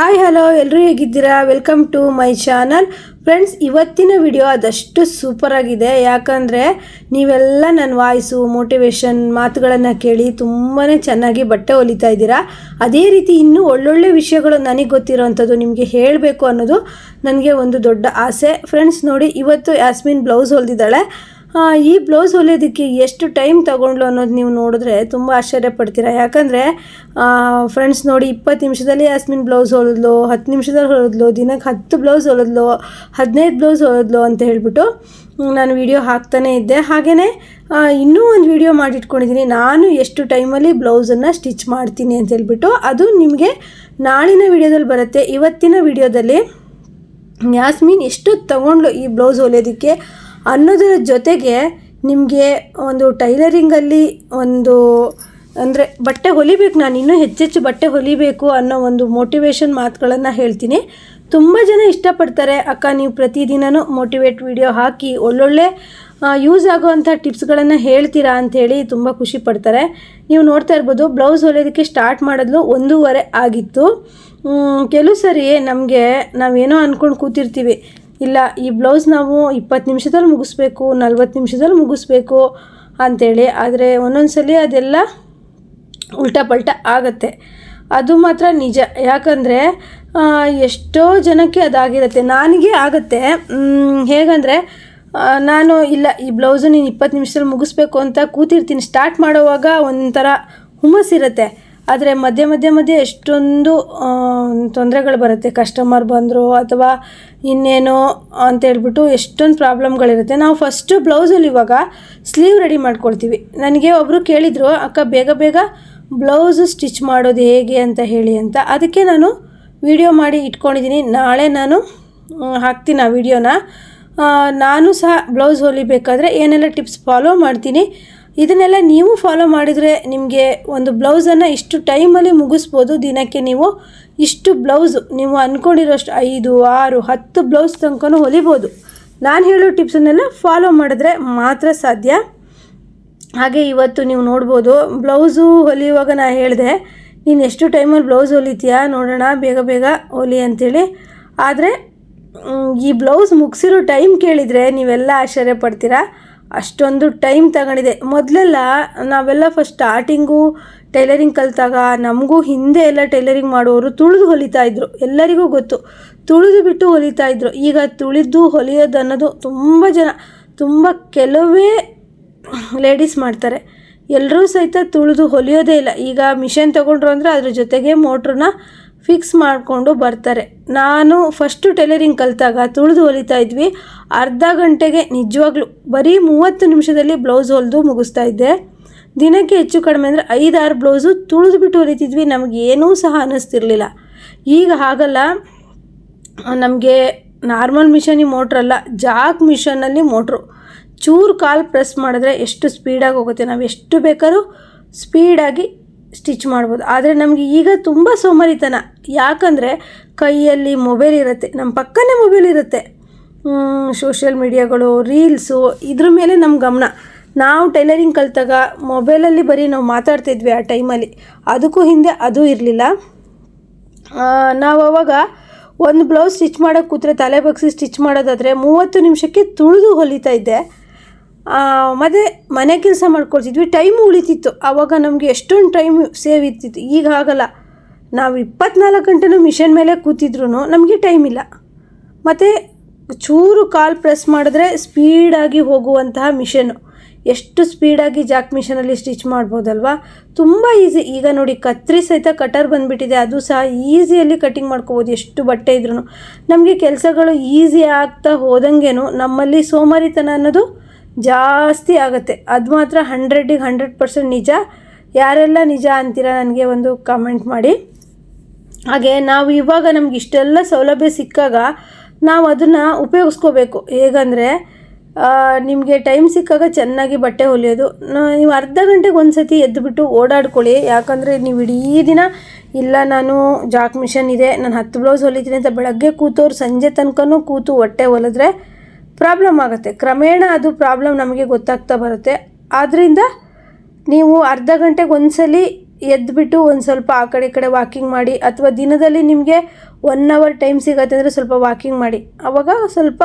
Hi hello ಎಲ್ಲರೂ ಹೇಗಿದ್ದೀರಾ? Welcome to my channel friends ಇವತ್ತಿನ ವಿಡಿಯೋ ಅದಷ್ಟು ಸೂಪರ್ ಆಗಿದೆ. ಯಾಕಂದರೆ ನೀವೆಲ್ಲ ನನ್ನ ವಾಯ್ಸು ಮೋಟಿವೇಶನ್ ಮಾತುಗಳನ್ನು ಕೇಳಿ ತುಂಬಾ ಚೆನ್ನಾಗಿ ಬಟ್ಟೆ ಹೊಲಿತಾ ಇದ್ದೀರಾ? ಅದೇ ರೀತಿ ಇನ್ನೂ ಒಳ್ಳೊಳ್ಳೆ ವಿಷಯಗಳು ನನಗೆ ಗೊತ್ತಿರೋವಂಥದ್ದು ನಿಮಗೆ ಹೇಳಬೇಕು ಅನ್ನೋದು ನನಗೆ ಒಂದು ದೊಡ್ಡ ಆಸೆ. ಫ್ರೆಂಡ್ಸ್ ನೋಡಿ, ಇವತ್ತು ಯಾಸ್ಮಿನ್ ಬ್ಲೌಸ್ ಹೊಲಿದಿದ್ದಾಳೆ. ಈ ಬ್ಲೌಸ್ ಹೊಲಿಯೋದಕ್ಕೆ ಎಷ್ಟು ಟೈಮ್ ತಗೊಂಡ್ಲು ಅನ್ನೋದು ನೀವು ನೋಡಿದ್ರೆ ತುಂಬ ಆಶ್ಚರ್ಯ ಪಡ್ತೀರಾ. ಯಾಕಂದರೆ ಫ್ರೆಂಡ್ಸ್ ನೋಡಿ ಇಪ್ಪತ್ತು ನಿಮಿಷದಲ್ಲಿ ಯಾಸ್ಮಿನ್ ಬ್ಲೌಸ್ ಹೊಲಿದ್ಲು, ಹತ್ತು ನಿಮಿಷದಲ್ಲಿ ಹೊಲಿದ್ಲು, ದಿನಕ್ಕೆ ಹತ್ತು ಬ್ಲೌಸ್ ಹೊಲಿದ್ಲು, ಹದಿನೈದು ಬ್ಲೌಸ್ ಹೊಲಿದ್ಲು ಅಂತ ಹೇಳಿಬಿಟ್ಟು ನಾನು ವಿಡಿಯೋ ಹಾಕ್ತಾನೇ ಇದ್ದೆ. ಹಾಗೆಯೇ ಇನ್ನೂ ಒಂದು ವಿಡಿಯೋ ಮಾಡಿಟ್ಕೊಂಡಿದ್ದೀನಿ ನಾನು ಎಷ್ಟು ಟೈಮಲ್ಲಿ ಬ್ಲೌಸನ್ನು ಸ್ಟಿಚ್ ಮಾಡ್ತೀನಿ ಅಂತ ಹೇಳ್ಬಿಟ್ಟು, ಅದು ನಿಮಗೆ ನಾಳಿನ ವಿಡಿಯೋದಲ್ಲಿ ಬರುತ್ತೆ. ಇವತ್ತಿನ ವಿಡಿಯೋದಲ್ಲಿ ಯಾಸ್ಮಿನ್ ಎಷ್ಟು ತಗೊಂಡ್ಲು ಈ ಬ್ಲೌಸ್ ಹೊಲಿಯೋದಕ್ಕೆ? ಅನ್ನೋದರ ಜೊತೆಗೆ ನಿಮಗೆ ಒಂದು ಟೈಲರಿಂಗಲ್ಲಿ ಒಂದು, ಅಂದರೆ ಬಟ್ಟೆ ಹೊಲಿಬೇಕು, ನಾನು ಇನ್ನೂ ಹೆಚ್ಚೆಚ್ಚು ಬಟ್ಟೆ ಹೊಲಿಬೇಕು ಅನ್ನೋ ಒಂದು ಮೋಟಿವೇಶನ್ ಮಾತುಗಳನ್ನು ಹೇಳ್ತೀನಿ. ತುಂಬ ಜನ ಇಷ್ಟಪಡ್ತಾರೆ, ಅಕ್ಕ, ನೀವು ಪ್ರತಿದಿನವೂ ಮೋಟಿವೇಟ್ ವಿಡಿಯೋ ಹಾಕಿ, ಒಳ್ಳೊಳ್ಳೆ ಯೂಸ್ ಆಗುವಂಥ ಟಿಪ್ಸ್ಗಳನ್ನು ಹೇಳ್ತೀರಾ? ಅಂಥೇಳಿ ತುಂಬ ಖುಷಿ ಪಡ್ತಾರೆ. ನೀವು ನೋಡ್ತಾ ಇರ್ಬೋದು, ಬ್ಲೌಸ್ ಹೊಲಿಯೋದಕ್ಕೆ ಸ್ಟಾರ್ಟ್ ಮಾಡೋದು ಒಂದೂವರೆ ಆಗಿತ್ತು. ಕೆಲವು ಸರಿ ನಮಗೆ ನಾವೇನೋ ಅಂದ್ಕೊಂಡು ಕೂತಿರ್ತೀವಿ. ಇಲ್ಲ, ಈ ಬ್ಲೌಸ್ ನಾವು ಇಪ್ಪತ್ತು ನಿಮಿಷದಲ್ಲಿ ಮುಗಿಸ್ಬೇಕು, ನಲ್ವತ್ತು ನಿಮಿಷದಲ್ಲಿ ಮುಗಿಸ್ಬೇಕು ಅಂಥೇಳಿ ಆದರೆ ಒಂದೊಂದು ಸಲ ಅದೆಲ್ಲ ಉಲ್ಟಾ ಪಲ್ಟಾ ಆಗುತ್ತೆ. ಅದು ಮಾತ್ರ ನಿಜ. ಯಾಕಂದರೆ ಎಷ್ಟೋ ಜನಕ್ಕೆ ಅದಾಗಿರುತ್ತೆ. ನನಗೆ ಆಗುತ್ತೆ. ಹೇಗಂದರೆ ನಾನು ಇಲ್ಲ, ಈ ಬ್ಲೌಸು ನೀನು ಇಪ್ಪತ್ತು ನಿಮಿಷದಲ್ಲಿ ಮುಗಿಸ್ಬೇಕು ಅಂತ ಕೂತಿರ್ತೀನಿ. ಸ್ಟಾರ್ಟ್ ಮಾಡೋವಾಗ ಒಂಥರ ಹುಮ್ಮಸ್ಸಿರುತ್ತೆ. ಆದರೆ ಮಧ್ಯೆ ಮಧ್ಯೆ ಮಧ್ಯೆ ಎಷ್ಟೊಂದು ತೊಂದರೆಗಳು ಬರುತ್ತೆ. ಕಸ್ಟಮರ್ ಬಂದರು ಅಥವಾ ಇನ್ನೇನೋ ಅಂತ ಹೇಳ್ಬಿಟ್ಟು ಎಷ್ಟೊಂದು ಪ್ರಾಬ್ಲಮ್ಗಳಿರುತ್ತೆ ನಾವು ಫಸ್ಟು ಬ್ಲೌಸಲ್ಲಿ ಇವಾಗ ಸ್ಲೀವ್ ರೆಡಿ ಮಾಡ್ಕೊಳ್ತೀವಿ. ನನಗೆ ಒಬ್ಬರು ಕೇಳಿದರು, ಅಕ್ಕ, ಬೇಗ ಬೇಗ ಬ್ಲೌಸು ಸ್ಟಿಚ್ ಮಾಡೋದು ಹೇಗೆ ಅಂತ ಹೇಳಿ ಅಂತ. ಅದಕ್ಕೆ ನಾನು ವಿಡಿಯೋ ಮಾಡಿ ಇಟ್ಕೊಂಡಿದ್ದೀನಿ. ನಾಳೆ ನಾನು ಹಾಕ್ತೀನಿ ಆ ವಿಡಿಯೋನ ನಾನು ಸಹ ಬ್ಲೌಸ್ ಹೊಲಿಬೇಕಾದ್ರೆ ಏನೆಲ್ಲ ಟಿಪ್ಸ್ ಫಾಲೋ ಮಾಡ್ತೀನಿ. ಇದನ್ನೆಲ್ಲ ನೀವು ಫಾಲೋ ಮಾಡಿದರೆ ನಿಮಗೆ ಒಂದು ಬ್ಲೌಸನ್ನು ಇಷ್ಟು ಟೈಮಲ್ಲಿ ಮುಗಿಸ್ಬೋದು. ದಿನಕ್ಕೆ ನೀವು ಇಷ್ಟು ಬ್ಲೌಸು ನೀವು ಅಂದ್ಕೊಂಡಿರೋಷ್ಟು ಐದು, ಆರು, ಹತ್ತು ಬ್ಲೌಸ್ ತನಕ ಹೊಲಿಬೋದು. ನಾನು ಹೇಳೋ ಟಿಪ್ಸನ್ನೆಲ್ಲ ಫಾಲೋ ಮಾಡಿದ್ರೆ ಮಾತ್ರ ಸಾಧ್ಯ. ಹಾಗೆ ಇವತ್ತು ನೀವು ನೋಡ್ಬೋದು ಬ್ಲೌಸು ಹೊಲಿಯುವಾಗ ನಾನು ಹೇಳಿದೆ, ನೀನು ಎಷ್ಟು ಟೈಮಲ್ಲಿ ಬ್ಲೌಸ್ ಹೊಲಿತೀಯಾ? ನೋಡೋಣ, ಬೇಗ ಬೇಗ ಹೊಲಿ ಅಂಥೇಳಿ ಆದರೆ ಈ ಬ್ಲೌಸ್ ಮುಗಿಸಿರೋ ಟೈಮ್ ಕೇಳಿದರೆ ನೀವೆಲ್ಲ ಆಶ್ಚರ್ಯ ಪಡ್ತೀರಾ? ಅಷ್ಟೊಂದು ಟೈಮ್ ತಗೊಂಡಿದೆ. ಮೊದಲೆಲ್ಲ ನಾವೆಲ್ಲ ಫಸ್ಟ್ ಸ್ಟಾರ್ಟಿಂಗು ಟೈಲರಿಂಗ್ ಕಲಿತಾಗ ನಮಗೂ ಹಿಂದೆ ಎಲ್ಲ ಟೈಲರಿಂಗ್ ಮಾಡುವವರು ತುಳಿದು ಹೊಲಿತಾ ಇದ್ರು. ಎಲ್ಲರಿಗೂ ಗೊತ್ತು. ತುಳಿದು ಬಿಟ್ಟು ಹೊಲಿತಾ ಇದ್ರು. ಈಗ ತುಳಿದು ಹೊಲಿಯೋದು ಅನ್ನೋದು ತುಂಬ ಜನ, ತುಂಬ ಕೆಲವೇ ಲೇಡೀಸ್ ಮಾಡ್ತಾರೆ. ಎಲ್ಲರೂ ಸಹಿತ ತುಳಿದು ಹೊಲಿಯೋದೇ ಇಲ್ಲ. ಈಗ ಮಿಷನ್ ತೊಗೊಂಡ್ರು ಅಂದರೆ ಅದ್ರ ಜೊತೆಗೆ ಮೋಟ್ರನ್ನ ಫಿಕ್ಸ್ ಮಾಡಿಕೊಂಡು ಬರ್ತಾರೆ. ನಾನು ಫಸ್ಟು ಟೈಲರಿಂಗ್ ಕಲಿತಾಗ ತುಳಿದು ಹೊಲಿತಾ ಇದ್ವಿ. ಅರ್ಧ ಗಂಟೆಗೆ ನಿಜವಾಗ್ಲೂ ಬರೀ ಮೂವತ್ತು ನಿಮಿಷದಲ್ಲಿ ಬ್ಲೌಸ್ ಹೊಲಿದು ಮುಗಿಸ್ತಾ ಇದ್ದೆ. ದಿನಕ್ಕೆ ಹೆಚ್ಚು ಕಡಿಮೆ ಅಂದರೆ ಐದಾರು ಬ್ಲೌಸು ತುಳಿದು ಬಿಟ್ಟು ಹೊಲಿತಿದ್ವಿ. ನಮಗೆ ಏನೂ ಸಹ ಅನ್ನಿಸ್ತಿರ್ಲಿಲ್ಲ ಈಗ ಹಾಗಲ್ಲ. ನಮಗೆ ನಾರ್ಮಲ್ ಮಿಷನಿ ಮೋಟ್ರಲ್ಲ ಜಾಕ್ ಮಿಷನಲ್ಲಿ ಮೋಟ್ರು ಚೂರು ಕಾಲು ಪ್ರೆಸ್ ಮಾಡಿದ್ರೆ ಎಷ್ಟು ಸ್ಪೀಡಾಗಿ ಹೋಗುತ್ತೆ, ನಾವು ಎಷ್ಟು ಬೇಕಾದ್ರೂ ಸ್ಪೀಡಾಗಿ ಸ್ಟಿಚ್ ಮಾಡ್ಬೋದು. ಆದರೆ ನಮಗೆ ಈಗ ತುಂಬ ಸೋಮಾರಿತನ. ಯಾಕಂದರೆ ಕೈಯಲ್ಲಿ ಮೊಬೈಲ್ ಇರುತ್ತೆ. ನಮ್ಮ ಪಕ್ಕನೇ ಮೊಬೈಲ್ ಇರುತ್ತೆ. ಸೋಷಿಯಲ್ ಮೀಡಿಯಾಗಳು ರೀಲ್ಸು ಇದ್ರ ಮೇಲೆ ನಮ್ಮ ಗಮನ. ನಾವು ಟೈಲರಿಂಗ್ ಕಲಿತಾಗ ಮೊಬೈಲಲ್ಲಿ ಬರೀ ನಾವು ಮಾತಾಡ್ತಿದ್ವಿ ಆ ಟೈಮಲ್ಲಿ ಅದಕ್ಕೂ ಹಿಂದೆ ಅದು ಇರಲಿಲ್ಲ. ನಾವು ಅವಾಗ ಒಂದು ಬ್ಲೌಸ್ ಸ್ಟಿಚ್ ಮಾಡೋಕ್ಕೆ ಕೂತ್ರೆ, ತಲೆ ಬಗ್ಸಿ ಸ್ಟಿಚ್ ಮಾಡೋದಾದರೆ ಮೂವತ್ತು ನಿಮಿಷಕ್ಕೆ ತುಳಿದು ಹೊಲಿತಾ ಇದ್ದೆ. ಮತ್ತು ಮನೆ ಕೆಲಸ ಮಾಡ್ಕೊಳ್ತಿದ್ವಿ. ಟೈಮ್ ಉಳಿತಿತ್ತು. ಆವಾಗ ನಮಗೆ ಎಷ್ಟೊಂದು ಟೈಮ್ ಸೇವ್ ಇರ್ತಿತ್ತು. ಈಗ ಆಗಲ್ಲ. ನಾವು ಇಪ್ಪತ್ನಾಲ್ಕು ಗಂಟೆನೂ ಮಿಷನ್ ಮೇಲೆ ಕೂತಿದ್ರು ನಮಗೆ ಟೈಮ್ ಇಲ್ಲ. ಮತ್ತು ಚೂರು ಕಾಲ್ ಪ್ರೆಸ್ ಮಾಡಿದ್ರೆ ಸ್ಪೀಡಾಗಿ ಹೋಗುವಂತಹ ಮಿಷನ್ನು ಎಷ್ಟು ಸ್ಪೀಡಾಗಿ ಜಾಕ್ ಮಿಷನಲ್ಲಿ ಸ್ಟಿಚ್ ಮಾಡ್ಬೋದಲ್ವಾ? ತುಂಬ ಈಸಿ ಈಗ ನೋಡಿ, ಕತ್ರಿ ಸಹಿತ ಕಟರ್ ಬಂದುಬಿಟ್ಟಿದೆ. ಅದು ಸಹ ಈಸಿಯಲ್ಲಿ ಕಟಿಂಗ್ ಮಾಡ್ಕೋಬೋದು. ಎಷ್ಟು ಬಟ್ಟೆ ಇದ್ರೂ ನಮಗೆ ಕೆಲಸಗಳು ಈಸಿ ಆಗ್ತಾ ಹೋದಂಗೆನೂ ನಮ್ಮಲ್ಲಿ ಸೋಮಾರಿತನ ಅನ್ನೋದು ಜಾಸ್ತಿ ಆಗುತ್ತೆ. ಅದು ಮಾತ್ರ ಹಂಡ್ರೆಡಿಗೆ ಹಂಡ್ರೆಡ್ ಪರ್ಸೆಂಟ್ ನಿಜ. ಯಾರೆಲ್ಲ ನಿಜ ಅಂತೀರಾ ನನಗೆ ಒಂದು ಕಾಮೆಂಟ್ ಮಾಡಿ. ಹಾಗೆ ನಾವು ಇವಾಗ ನಮ್ಗೆ ಇಷ್ಟೆಲ್ಲ ಸೌಲಭ್ಯ ಸಿಕ್ಕಾಗ ನಾವು ಅದನ್ನು ಉಪಯೋಗಿಸ್ಕೋಬೇಕು. ಹೇಗಂದರೆ ನಿಮಗೆ ಟೈಮ್ ಸಿಕ್ಕಾಗ ಚೆನ್ನಾಗಿ ಬಟ್ಟೆ ಹೊಲಿಯೋದು. ನೀವು ಅರ್ಧ ಗಂಟೆಗೆ ಒಂದು ಸತಿ ಎದ್ದುಬಿಟ್ಟು ಓಡಾಡ್ಕೊಳ್ಳಿ. ಯಾಕಂದರೆ ನೀವು ಇಡೀ ದಿನ, ಇಲ್ಲ ನಾನು ಜಾಕ್ ಮಿಷನ್ ಇದೆ, ನಾನು ಹತ್ತು ಬ್ಲೌಸ್ ಹೊಲಿತೀನಿ ಅಂತ ಬೆಳಗ್ಗೆ ಕೂತವ್ರು ಸಂಜೆ ತನಕನೂ ಕೂತು ಹೊಟ್ಟೆ ಹೊಲಿದ್ರೆ ಪ್ರಾಬ್ಲಮ್ ಆಗುತ್ತೆ. ಕ್ರಮೇಣ ಅದು ಪ್ರಾಬ್ಲಮ್ ನಮಗೆ ಗೊತ್ತಾಗ್ತಾ ಬರುತ್ತೆ. ಆದ್ದರಿಂದ ನೀವು ಅರ್ಧ ಗಂಟೆಗೆ ಒಂದ್ಸಲ ಎದ್ದುಬಿಟ್ಟು ಒಂದು ಸ್ವಲ್ಪ ಆ ಕಡೆ ಈ ಕಡೆ ವಾಕಿಂಗ್ ಮಾಡಿ ಅಥವಾ ದಿನದಲ್ಲಿ ನಿಮಗೆ ಒನ್ ಅವರ್ ಟೈಮ್ ಸಿಗತ್ತೆ ಅಂದರೆ ಸ್ವಲ್ಪ ವಾಕಿಂಗ್ ಮಾಡಿ. ಆವಾಗ ಸ್ವಲ್ಪ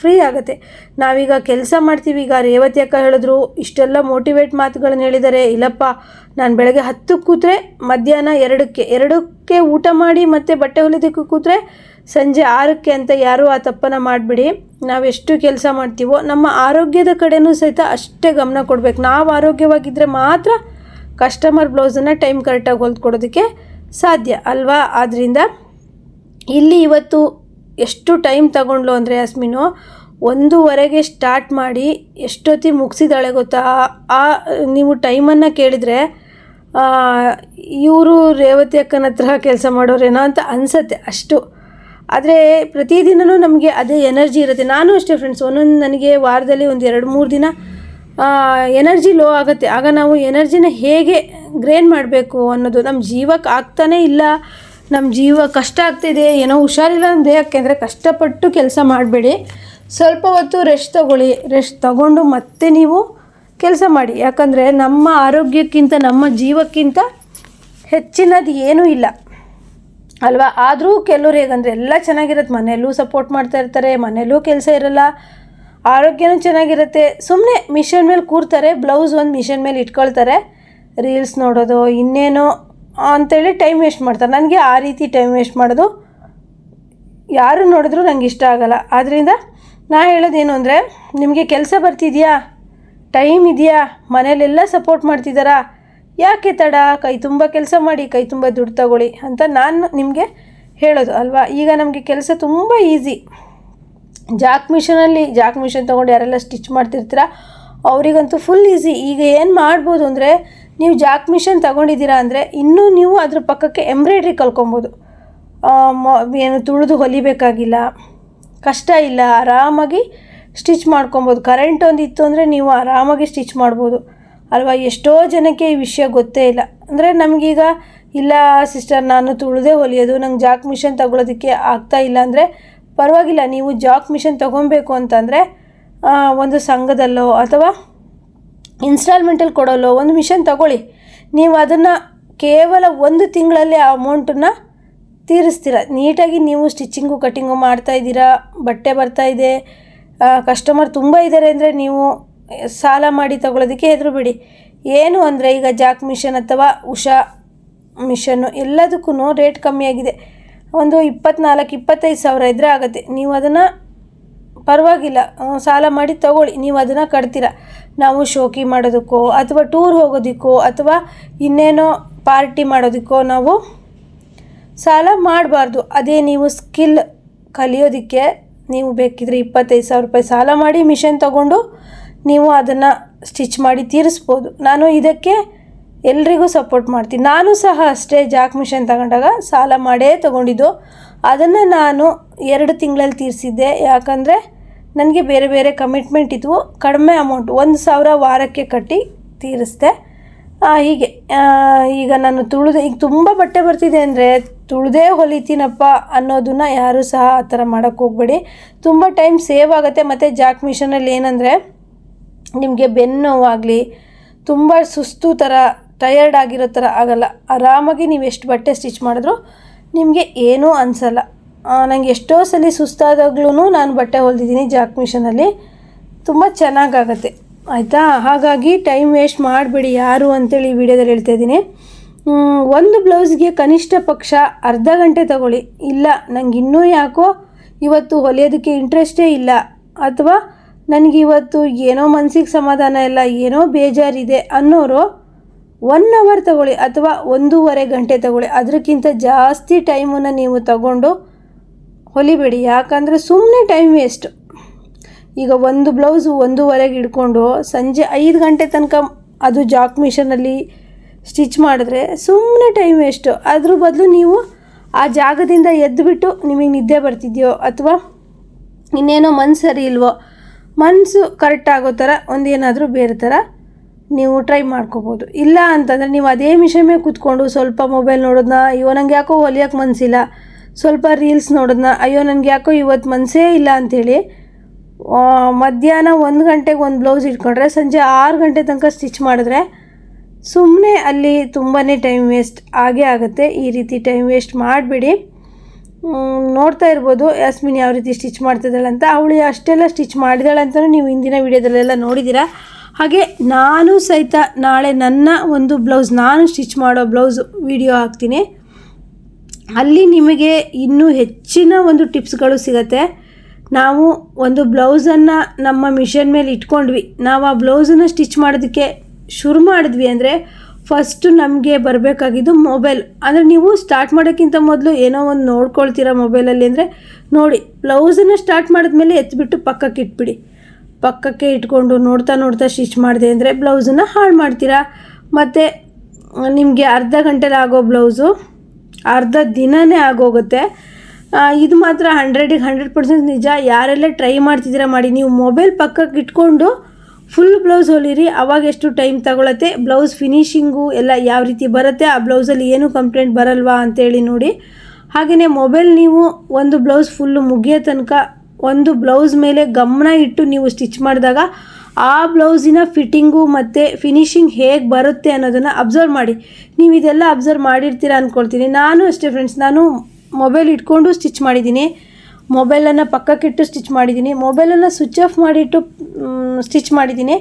ಫ್ರೀ ಆಗುತ್ತೆ. ನಾವೀಗ ಕೆಲಸ ಮಾಡ್ತೀವಿ. ಈಗ ರೇವತಿ ಅಕ್ಕ ಹೇಳಿದ್ರು, ಇಷ್ಟೆಲ್ಲ ಮೋಟಿವೇಟ್ ಮಾತುಗಳನ್ನ ಹೇಳಿದ್ದಾರೆ ಇಲ್ಲಪ್ಪ, ನಾನು ಬೆಳಗ್ಗೆ ಹತ್ತಕ್ಕೆ ಕೂತ್ರೆ ಮಧ್ಯಾಹ್ನ ಎರಡಕ್ಕೆ ಎರಡಕ್ಕೆ ಊಟ ಮಾಡಿ ಮತ್ತೆ ಬಟ್ಟೆ ಹೊಲಿದಕ್ಕೆ ಕೂತ್ರೆ ಸಂಜೆ ಆರಕ್ಕೆ ಅಂತ ಯಾರೂ ಆ ತಪ್ಪನ್ನು ಮಾಡಿಬಿಡಿ. ನಾವೆಷ್ಟು ಕೆಲಸ ಮಾಡ್ತೀವೋ, ನಮ್ಮ ಆರೋಗ್ಯದ ಕಡೆನೂ ಸಹಿತ ಅಷ್ಟೇ ಗಮನ ಕೊಡಬೇಕು. ನಾವು ಆರೋಗ್ಯವಾಗಿದ್ದರೆ ಮಾತ್ರ ಕಸ್ಟಮರ್ ಬ್ಲೌಸನ್ನು ಟೈಮ್ ಕರೆಕ್ಟಾಗಿ ಹೊಲ್ದ್ಕೊಡೋದಕ್ಕೆ ಸಾಧ್ಯ ಅಲ್ವಾ? ಆದ್ದರಿಂದ ಇಲ್ಲಿ ಇವತ್ತು ಎಷ್ಟು ಟೈಮ್ ತಗೊಂಡ್ಲು ಅಂದರೆ ಯಾಸ್ಮಿನು? ಒಂದೂವರೆಗೆ ಸ್ಟಾರ್ಟ್ ಮಾಡಿ ಎಷ್ಟೊತ್ತಿ ಮುಗಿಸಿದಾಳೆ ಗೊತ್ತಾ? ಆ- ನೀವು ಟೈಮನ್ನು ಕೇಳಿದರೆ ಇವರು ರೇವತಿ ಅಕ್ಕನ ಹತ್ರ ಕೆಲಸ ಮಾಡೋರೇನೋ ಅಂತ ಅನಿಸತ್ತೆ ಅಷ್ಟು. ಆದರೆ ಪ್ರತಿದಿನವೂ ನಮಗೆ ಅದೇ ಎನರ್ಜಿ ಇರುತ್ತೆ. ನಾನು ಅಷ್ಟೇ ಫ್ರೆಂಡ್ಸ್ ಒಂದೊಂದು ನನಗೆ ವಾರದಲ್ಲಿ ಒಂದು ಎರಡು ಮೂರು ದಿನ ಎನರ್ಜಿ ಲೋ ಆಗುತ್ತೆ. ಆಗ ನಾವು ಎನರ್ಜಿನ ಹೇಗೆ ಗ್ರೇನ್ ಮಾಡಬೇಕು ಅನ್ನೋದು ನಮ್ಮ ಜೀವಕ್ಕೆ ಆಗ್ತಾನೇ ಇಲ್ಲ. ನಮ್ಮ ಜೀವ ಕಷ್ಟ ಆಗ್ತಿದೆ, ಏನೋ ಹುಷಾರಿಲ್ಲ ಅಂದರೆ ಕಷ್ಟಪಟ್ಟು ಕೆಲಸ ಮಾಡಬೇಡಿ. ಸ್ವಲ್ಪ ಹೊತ್ತು ರೆಸ್ಟ್ ತಗೊಳ್ಳಿ. ರೆಸ್ಟ್ ತಗೊಂಡು ಮತ್ತೆ ನೀವು ಕೆಲಸ ಮಾಡಿ. ಯಾಕಂದರೆ ನಮ್ಮ ಆರೋಗ್ಯಕ್ಕಿಂತ, ನಮ್ಮ ಜೀವಕ್ಕಿಂತ ಹೆಚ್ಚಿನದು ಏನೂ ಇಲ್ಲ. ಅಲ್ವಾ? ಆದರೂ ಕೆಲವ್ರು ಹೇಗಂದರೆ ಎಲ್ಲ ಚೆನ್ನಾಗಿರುತ್ತೆ. ಮನೆಯಲ್ಲೂ ಸಪೋರ್ಟ್ ಮಾಡ್ತಾ ಇರ್ತಾರೆ, ಮನೆಯಲ್ಲೂ ಕೆಲಸ ಇರಲ್ಲ. ಆರೋಗ್ಯನೂ ಚೆನ್ನಾಗಿರುತ್ತೆ. ಸುಮ್ಮನೆ ಮಿಷನ್ ಮೇಲೆ ಕೂರ್ತಾರೆ. ಬ್ಲೌಸ್ ಒಂದು ಮಿಷನ್ ಮೇಲೆ ಇಟ್ಕೊಳ್ತಾರೆ. ರೀಲ್ಸ್ ನೋಡೋದು, ಇನ್ನೇನೋ ಅಂತೇಳಿ ಟೈಮ್ ವೇಸ್ಟ್ ಮಾಡ್ತಾರೆ. ನನಗೆ ಆ ರೀತಿ ಟೈಮ್ ವೇಸ್ಟ್ ಮಾಡೋದು ಯಾರು ನೋಡಿದ್ರೂ ನಂಗೆ ಇಷ್ಟ ಆಗೋಲ್ಲ. ಆದ್ದರಿಂದ ನಾ ಹೇಳೋದೇನು ಅಂದರೆ, ನಿಮಗೆ ಕೆಲಸ ಬರ್ತಿದೆಯಾ? ಟೈಮ್ ಇದೆಯಾ? ಮನೇಲೆಲ್ಲ ಸಪೋರ್ಟ್ ಮಾಡ್ತಿದ್ದಾರಾ ಯಾಕೆ ತಡ? ಕೈ ತುಂಬ ಕೆಲಸ ಮಾಡಿ, ಕೈ ತುಂಬ ದುಡ್ಡು ತಗೊಳ್ಳಿ ಅಂತ ನಾನು ನಿಮಗೆ ಹೇಳೋದು ಅಲ್ವಾ? ಈಗ ನಮಗೆ ಕೆಲಸ ತುಂಬ ಈಸಿ ಜಾಕ್ ಮಿಷನಲ್ಲಿ ಜಾಕ್ ಮಿಷನ್ ತೊಗೊಂಡು ಯಾರೆಲ್ಲ ಸ್ಟಿಚ್ ಮಾಡ್ತಿರ್ತೀರ, ಅವರಿಗಂತೂ ಫುಲ್ ಈಸಿ ಈಗ ಏನು ಮಾಡ್ಬೋದು ಅಂದರೆ ನೀವು ಜಾಕ್ ಮಿಷನ್ ತಗೊಂಡಿದ್ದೀರಾ ಅಂದರೆ ಇನ್ನೂ ನೀವು ಅದ್ರ ಪಕ್ಕಕ್ಕೆ ಎಂಬ್ರಾಯ್ಡ್ರಿ ಕಲ್ಕೊಬೋದು. ಏನು ತುಳಿದು ಹೊಲಿಬೇಕಾಗಿಲ್ಲ. ಕಷ್ಟ ಇಲ್ಲ. ಆರಾಮಾಗಿ ಸ್ಟಿಚ್ ಮಾಡ್ಕೊಬೋದು. ಕರೆಂಟ್ ಒಂದು ಇತ್ತು ಅಂದರೆ ನೀವು ಆರಾಮಾಗಿ ಸ್ಟಿಚ್ ಮಾಡ್ಬೋದು. ಅಲ್ವಾ? ಎಷ್ಟೋ ಜನಕ್ಕೆ ಈ ವಿಷಯ ಗೊತ್ತೇ ಇಲ್ಲ. ಅಂದರೆ ನಮಗೀಗ, ಇಲ್ಲ ಸಿಸ್ಟರ್ ನಾನು ತುಳಿದೇ ಹೊಲಿಯೋದು, ನಂಗೆ ಜಾಕ್ ಮಿಷನ್ ತಗೊಳ್ಳೋದಕ್ಕೆ ಆಗ್ತಾ ಇಲ್ಲ ಅಂದರೆ ಪರವಾಗಿಲ್ಲ. ನೀವು ಜಾಕ್ ಮಿಷನ್ ತೊಗೊಬೇಕು ಅಂತಂದರೆ ಒಂದು ಸಂಘದಲ್ಲೋ ಅಥವಾ ಇನ್ಸ್ಟಾಲ್ಮೆಂಟಲ್ಲಿ ಕೊಡೋಲ್ಲೋ, ಒಂದು ಮಿಷನ್ ತಗೊಳ್ಳಿ. ನೀವು ಅದನ್ನು ಕೇವಲ ಒಂದು ತಿಂಗಳಲ್ಲಿ ಆ ಅಮೌಂಟನ್ನು ತೀರಿಸ್ತೀರ. ನೀಟಾಗಿ ನೀವು ಸ್ಟಿಚ್ಚಿಂಗು, ಕಟ್ಟಿಂಗು ಮಾಡ್ತಾ ಇದ್ದೀರಾ, ಬಟ್ಟೆ ಬರ್ತಾ ಇದೆ ಕಸ್ಟಮರ್ ತುಂಬ ಇದ್ದಾರೆ ಅಂದರೆ ನೀವು ಸಾಲ ಮಾಡಿ ತಗೊಳ್ಳೋದಕ್ಕೆ ಹೆದರುಬೇಡಿ. ಏನು ಅಂದರೆ ಈಗ ಜಾಕ್ ಮಿಷನ್ ಅಥವಾ ಉಷಾ ಮಿಷನ್ನು ಎಲ್ಲದಕ್ಕೂ ರೇಟ್ ಕಮ್ಮಿಯಾಗಿದೆ. ಒಂದು ಇಪ್ಪತ್ನಾಲ್ಕು, ಇಪ್ಪತ್ತೈದು ಸಾವಿರ ಇದ್ದರೆ ಆಗುತ್ತೆ. ನೀವು ಅದನ್ನು ಪರವಾಗಿಲ್ಲ ಸಾಲ ಮಾಡಿ ತಗೊಳ್ಳಿ. ನೀವು ಅದನ್ನು ಕಟ್ತೀರ. ನಾವು ಶೋಕಿ ಮಾಡೋದಕ್ಕೋ ಅಥವಾ ಟೂರ್ ಹೋಗೋದಕ್ಕೋ ಅಥವಾ ಇನ್ನೇನೋ ಪಾರ್ಟಿ ಮಾಡೋದಕ್ಕೋ ನಾವು ಸಾಲ ಮಾಡಬಾರ್ದು. ಅದೇ ನೀವು ಸ್ಕಿಲ್ ಕಲಿಯೋದಕ್ಕೆ ನೀವು ಬೇಕಿದ್ರೆ ಇಪ್ಪತ್ತೈದು ಸಾವಿರ ರೂಪಾಯಿ ಸಾಲ ಮಾಡಿ ಮಿಷನ್ ತಗೊಂಡು ನೀವು ಅದನ್ನು ಸ್ಟಿಚ್ ಮಾಡಿ ತೀರಿಸ್ಬೋದು. ನಾನು ಇದಕ್ಕೆ ಎಲ್ರಿಗೂ ಸಪೋರ್ಟ್ ಮಾಡ್ತೀನಿ. ನಾನು ಸಹ ಅಷ್ಟೇ ಜಾಕ್ ಮಿಷನ್ ತಗೊಂಡಾಗ ಸಾಲ ಮಾಡೇ ತಗೊಂಡಿದ್ದು. ಅದನ್ನು ನಾನು ಎರಡು ತಿಂಗಳಲ್ಲಿ ತೀರಿಸಿದ್ದೆ. ಯಾಕಂದರೆ ನನಗೆ ಬೇರೆ ಬೇರೆ ಕಮಿಟ್ಮೆಂಟ್ ಇದ್ವು, ಕಡಿಮೆ ಅಮೌಂಟ್ ಒಂದು ಸಾವಿರ ವಾರಕ್ಕೆ ಕಟ್ಟಿ ತೀರಿಸ್ದೆ. ಹೀಗೆ. ಈಗ ನಾನು ತುಳಿದು, ಈಗ ತುಂಬ ಬಟ್ಟೆ ಬರ್ತಿದೆ ಅಂದರೆ ತುಳಿದೇ ಹೊಲಿತೀನಪ್ಪ ಅನ್ನೋದನ್ನ ಯಾರೂ ಸಹ ಆ ಥರ ಮಾಡೋಕ್ಕೆ ಹೋಗಬೇಡಿ. ತುಂಬ ಟೈಮ್ ಸೇವ್ ಆಗುತ್ತೆ. ಮತ್ತು ಜಾಕ್ ಮಿಷನಲ್ಲಿ ಏನಂದರೆ ನಿಮಗೆ ಬೆನ್ನು ನೋವಾಗಲಿ, ತುಂಬ ಸುಸ್ತು ಥರ ಟಯರ್ಡ್ ಆಗಿರೋ ಥರ ಆಗಲ್ಲ. ಆರಾಮಾಗಿ ನೀವು ಎಷ್ಟು ಬಟ್ಟೆ ಸ್ಟಿಚ್ ಮಾಡಿದ್ರು ನಿಮಗೆ ಏನೂ ಅನಿಸಲ್ಲ. ನನಗೆ ಎಷ್ಟೋ ಸಲ ಸುಸ್ತಾದಾಗ್ಲೂ ನಾನು ಬಟ್ಟೆ ಹೊಲಿದಿದ್ದೀನಿ ಜಾಕ್ ಮಿಷನಲ್ಲಿ. ತುಂಬ ಚೆನ್ನಾಗಾಗತ್ತೆ. ಆಯಿತಾ? ಹಾಗಾಗಿ ಟೈಮ್ ವೇಸ್ಟ್ ಮಾಡಬೇಡಿ ಯಾರು ಅಂತೇಳಿ ಈ ವಿಡಿಯೋದಲ್ಲಿ ಹೇಳ್ತಾ ಇದ್ದೀನಿ. ಒಂದು ಬ್ಲೌಸ್ಗೆ ಕನಿಷ್ಠ ಪಕ್ಷ ಅರ್ಧ ಗಂಟೆ ತಗೊಳ್ಳಿ. ಇಲ್ಲ ನನಗೆ ಇನ್ನೂ ಯಾಕೋ ಇವತ್ತು ಹೊಲಿಯೋದಕ್ಕೆ ಇಂಟ್ರೆಸ್ಟೇ ಇಲ್ಲ. ಅಥವಾ ನನಗೆ ಇವತ್ತು ಏನೋ ಮನಸ್ಸಿಗೆ ಸಮಾಧಾನ ಇಲ್ಲ, ಏನೋ ಬೇಜಾರಿದೆ ಅನ್ನೋರು ಒನ್ ಅವರ್ ತಗೊಳ್ಳಿ ಅಥವಾ ಒಂದೂವರೆ ಗಂಟೆ ತಗೊಳ್ಳಿ. ಅದಕ್ಕಿಂತ ಜಾಸ್ತಿ ಟೈಮನ್ನು ನೀವು ತಗೊಂಡು ಹೊಲಿಬೇಡಿ, ಯಾಕಂದರೆ ಸುಮ್ಮನೆ ಟೈಮ್ ವೇಸ್ಟ್ ಈಗ ಒಂದು ಬ್ಲೌಸು ಒಂದೂವರೆಗೆ ಹಿಡ್ಕೊಂಡು ಸಂಜೆ ಐದು ಗಂಟೆ ತನಕ ಅದು ಜಾಕ್ ಮಿಷನಲ್ಲಿ ಸ್ಟಿಚ್ ಮಾಡಿದ್ರೆ ಸುಮ್ಮನೆ ಟೈಮ್ ವೇಸ್ಟು ಅದ್ರ ಬದಲು ನೀವು ಆ ಜಾಗದಿಂದ ಎದ್ದುಬಿಟ್ಟು ನಿಮಗೆ ನಿದ್ದೆ ಬರ್ತಿದೆಯೋ ಅಥವಾ ಇನ್ನೇನೋ ಮನ್ಸು ಸರಿ ಇಲ್ವೋ ಮನಸ್ಸು ಕರೆಕ್ಟ್ ಆಗೋ ಥರ ಒಂದೇನಾದರೂ ಬೇರೆ ಥರ ನೀವು ಟ್ರೈ ಮಾಡ್ಕೋಬೋದು. ಇಲ್ಲ ಅಂತಂದರೆ ನೀವು ಅದೇ ಮಿಷನ್ ಮೇಲೆ ಕೂತ್ಕೊಂಡು ಸ್ವಲ್ಪ ಮೊಬೈಲ್ ನೋಡೋದನ್ನ ಅಯ್ಯೋ ನಂಗೆ ಯಾಕೋ ಹೊಲಿಯೋಕೆ ಮನಸ್ಸಿಲ್ಲ ಸ್ವಲ್ಪ ರೀಲ್ಸ್ ನೋಡೋದನ್ನ ಅಯ್ಯೋ, ನನಗೆ ಯಾಕೋ ಇವತ್ತು ಮನಸ್ಸೇ ಇಲ್ಲ ಅಂಥೇಳಿ ಮಧ್ಯಾಹ್ನ ಒಂದು ಗಂಟೆಗೆ ಒಂದು ಬ್ಲೌಸ್ ಇಟ್ಕೊಂಡ್ರೆ ಸಂಜೆ ಆರು ಗಂಟೆ ತನಕ ಸ್ಟಿಚ್ ಮಾಡಿದ್ರೆ ಸುಮ್ಮನೆ ಅಲ್ಲಿ ತುಂಬಾ ಟೈಮ್ ವೇಸ್ಟ್. ಆಗೇ ಆಗುತ್ತೆ. ಈ ರೀತಿ ಟೈಮ್ ವೇಸ್ಟ್ ಮಾಡಿಬಿಡಿ. ನೋಡ್ತಾ ಇರ್ಬೋದು ಯಾಸ್ಮಿನ್ ಯಾವ ರೀತಿ ಸ್ಟಿಚ್ ಮಾಡ್ತಿದ್ದಾಳೆ ಅಂತ. ಅವಳು ಅಷ್ಟೆಲ್ಲ ಸ್ಟಿಚ್ ಮಾಡಿದಾಳೆ ಅಂತಲೂ ನೀವು ಹಿಂದಿನ ವೀಡಿಯೋದಲ್ಲೆಲ್ಲ ನೋಡಿದ್ದೀರಾ. ಹಾಗೆ ನಾನು ಸಹಿತ ನಾಳೆ ನನ್ನ ಒಂದು ಬ್ಲೌಸ್, ನಾನು ಸ್ಟಿಚ್ ಮಾಡೋ ಬ್ಲೌಸ್ ವಿಡಿಯೋ ಹಾಕ್ತೀನಿ. ಅಲ್ಲಿ ನಿಮಗೆ ಇನ್ನೂ ಹೆಚ್ಚಿನ ಒಂದು ಟಿಪ್ಸ್ಗಳು ಸಿಗತ್ತೆ. ನಾವು ಒಂದು ಬ್ಲೌಸನ್ನು ನಮ್ಮ ಮಿಷನ್ ಮೇಲೆ ಇಟ್ಕೊಂಡ್ವಿ. ನಾವು ಆ ಬ್ಲೌಸನ್ನು ಸ್ಟಿಚ್ ಮಾಡೋದಕ್ಕೆ ಶುರು ಮಾಡಿದ್ವಿ ಅಂದರೆ ಫಸ್ಟು ನಮಗೆ ಬರಬೇಕಾಗಿದ್ದು ಮೊಬೈಲ್. ಅಂದರೆ ನೀವು ಸ್ಟಾರ್ಟ್ ಮಾಡೋಕ್ಕಿಂತ ಮೊದಲು ಏನೋ ಒಂದು ನೋಡ್ಕೊಳ್ತೀರಾ ಮೊಬೈಲಲ್ಲಿ ಅಂದರೆ ನೋಡಿ, ಬ್ಲೌಸನ್ನು ಸ್ಟಾರ್ಟ್ ಮಾಡಿದ್ಮೇಲೆ ಎತ್ತಿಬಿಟ್ಟು ಪಕ್ಕಕ್ಕೆ ಇಟ್ಬಿಡಿ. ಪಕ್ಕಕ್ಕೆ ಇಟ್ಕೊಂಡು ನೋಡ್ತಾ ನೋಡ್ತಾ ಸ್ಟಿಚ್ ಮಾಡಿದೆ ಅಂದರೆ ಬ್ಲೌಸನ್ನು ಹಾಳು ಮಾಡ್ತೀರಾ. ಮತ್ತು ನಿಮಗೆ ಅರ್ಧ ಗಂಟೆಲಿ ಆಗೋ ಬ್ಲೌಸು ಅರ್ಧ ದಿನವೇ ಆಗೋಗುತ್ತೆ. ಇದು ಮಾತ್ರ ಹಂಡ್ರೆಡಿಗೆ ಹಂಡ್ರೆಡ್ ಪರ್ಸೆಂಟ್ ನಿಜ. ಯಾರೆಲ್ಲ ಟ್ರೈ ಮಾಡ್ತಿದ್ದೀರಾ ಮಾಡಿ, ನೀವು ಮೊಬೈಲ್ ಪಕ್ಕಕ್ಕೆ ಇಟ್ಕೊಂಡು ಫುಲ್ ಬ್ಲೌಸ್ ಹೊಲಿರಿ, ಅವಾಗ ಎಷ್ಟು ಟೈಮ್ ತಗೊಳತ್ತೆ. ಬ್ಲೌಸ್ ಫಿನಿಷಿಂಗು ಎಲ್ಲ ಯಾವ ರೀತಿ ಬರುತ್ತೆ, ಆ ಬ್ಲೌಸಲ್ಲಿ ಏನು ಕಂಪ್ಲೇಂಟ್ ಬರಲ್ವಾ ಅಂತೇಳಿ ನೋಡಿ. ಹಾಗೆಯೇ ಮೊಬೈಲ್ ನೀವು ಒಂದು ಬ್ಲೌಸ್ ಫುಲ್ಲು ಮುಗಿಯೋ ತನಕ ಒಂದು ಬ್ಲೌಸ್ ಮೇಲೆ ಗಮನ ಇಟ್ಟು ನೀವು ಸ್ಟಿಚ್ ಮಾಡಿದಾಗ ಆ ಬ್ಲೌಸಿನ ಫಿಟ್ಟಿಂಗು ಮತ್ತು ಫಿನಿಶಿಂಗ್ ಹೇಗೆ ಬರುತ್ತೆ ಅನ್ನೋದನ್ನು ಅಬ್ಸರ್ವ್ ಮಾಡಿ. ನೀವು ಇದೆಲ್ಲ ಅಬ್ಸರ್ವ್ ಮಾಡಿರ್ತೀರ ಅಂದ್ಕೊಳ್ತೀನಿ ನಾನು ಅಷ್ಟೇ ಫ್ರೆಂಡ್ಸ್ ನಾನು ಮೊಬೈಲ್ ಇಟ್ಕೊಂಡು ಸ್ಟಿಚ್ ಮಾಡಿದ್ದೀನಿ. ಮೊಬೈಲನ್ನು ಪಕ್ಕಕ್ಕಿಟ್ಟು ಸ್ಟಿಚ್ ಮಾಡಿದ್ದೀನಿ. ಮೊಬೈಲನ್ನು ಸ್ವಿಚ್ ಆಫ್ ಮಾಡಿಟ್ಟು ಸ್ಟಿಚ್ ಮಾಡಿದ್ದೀನಿ.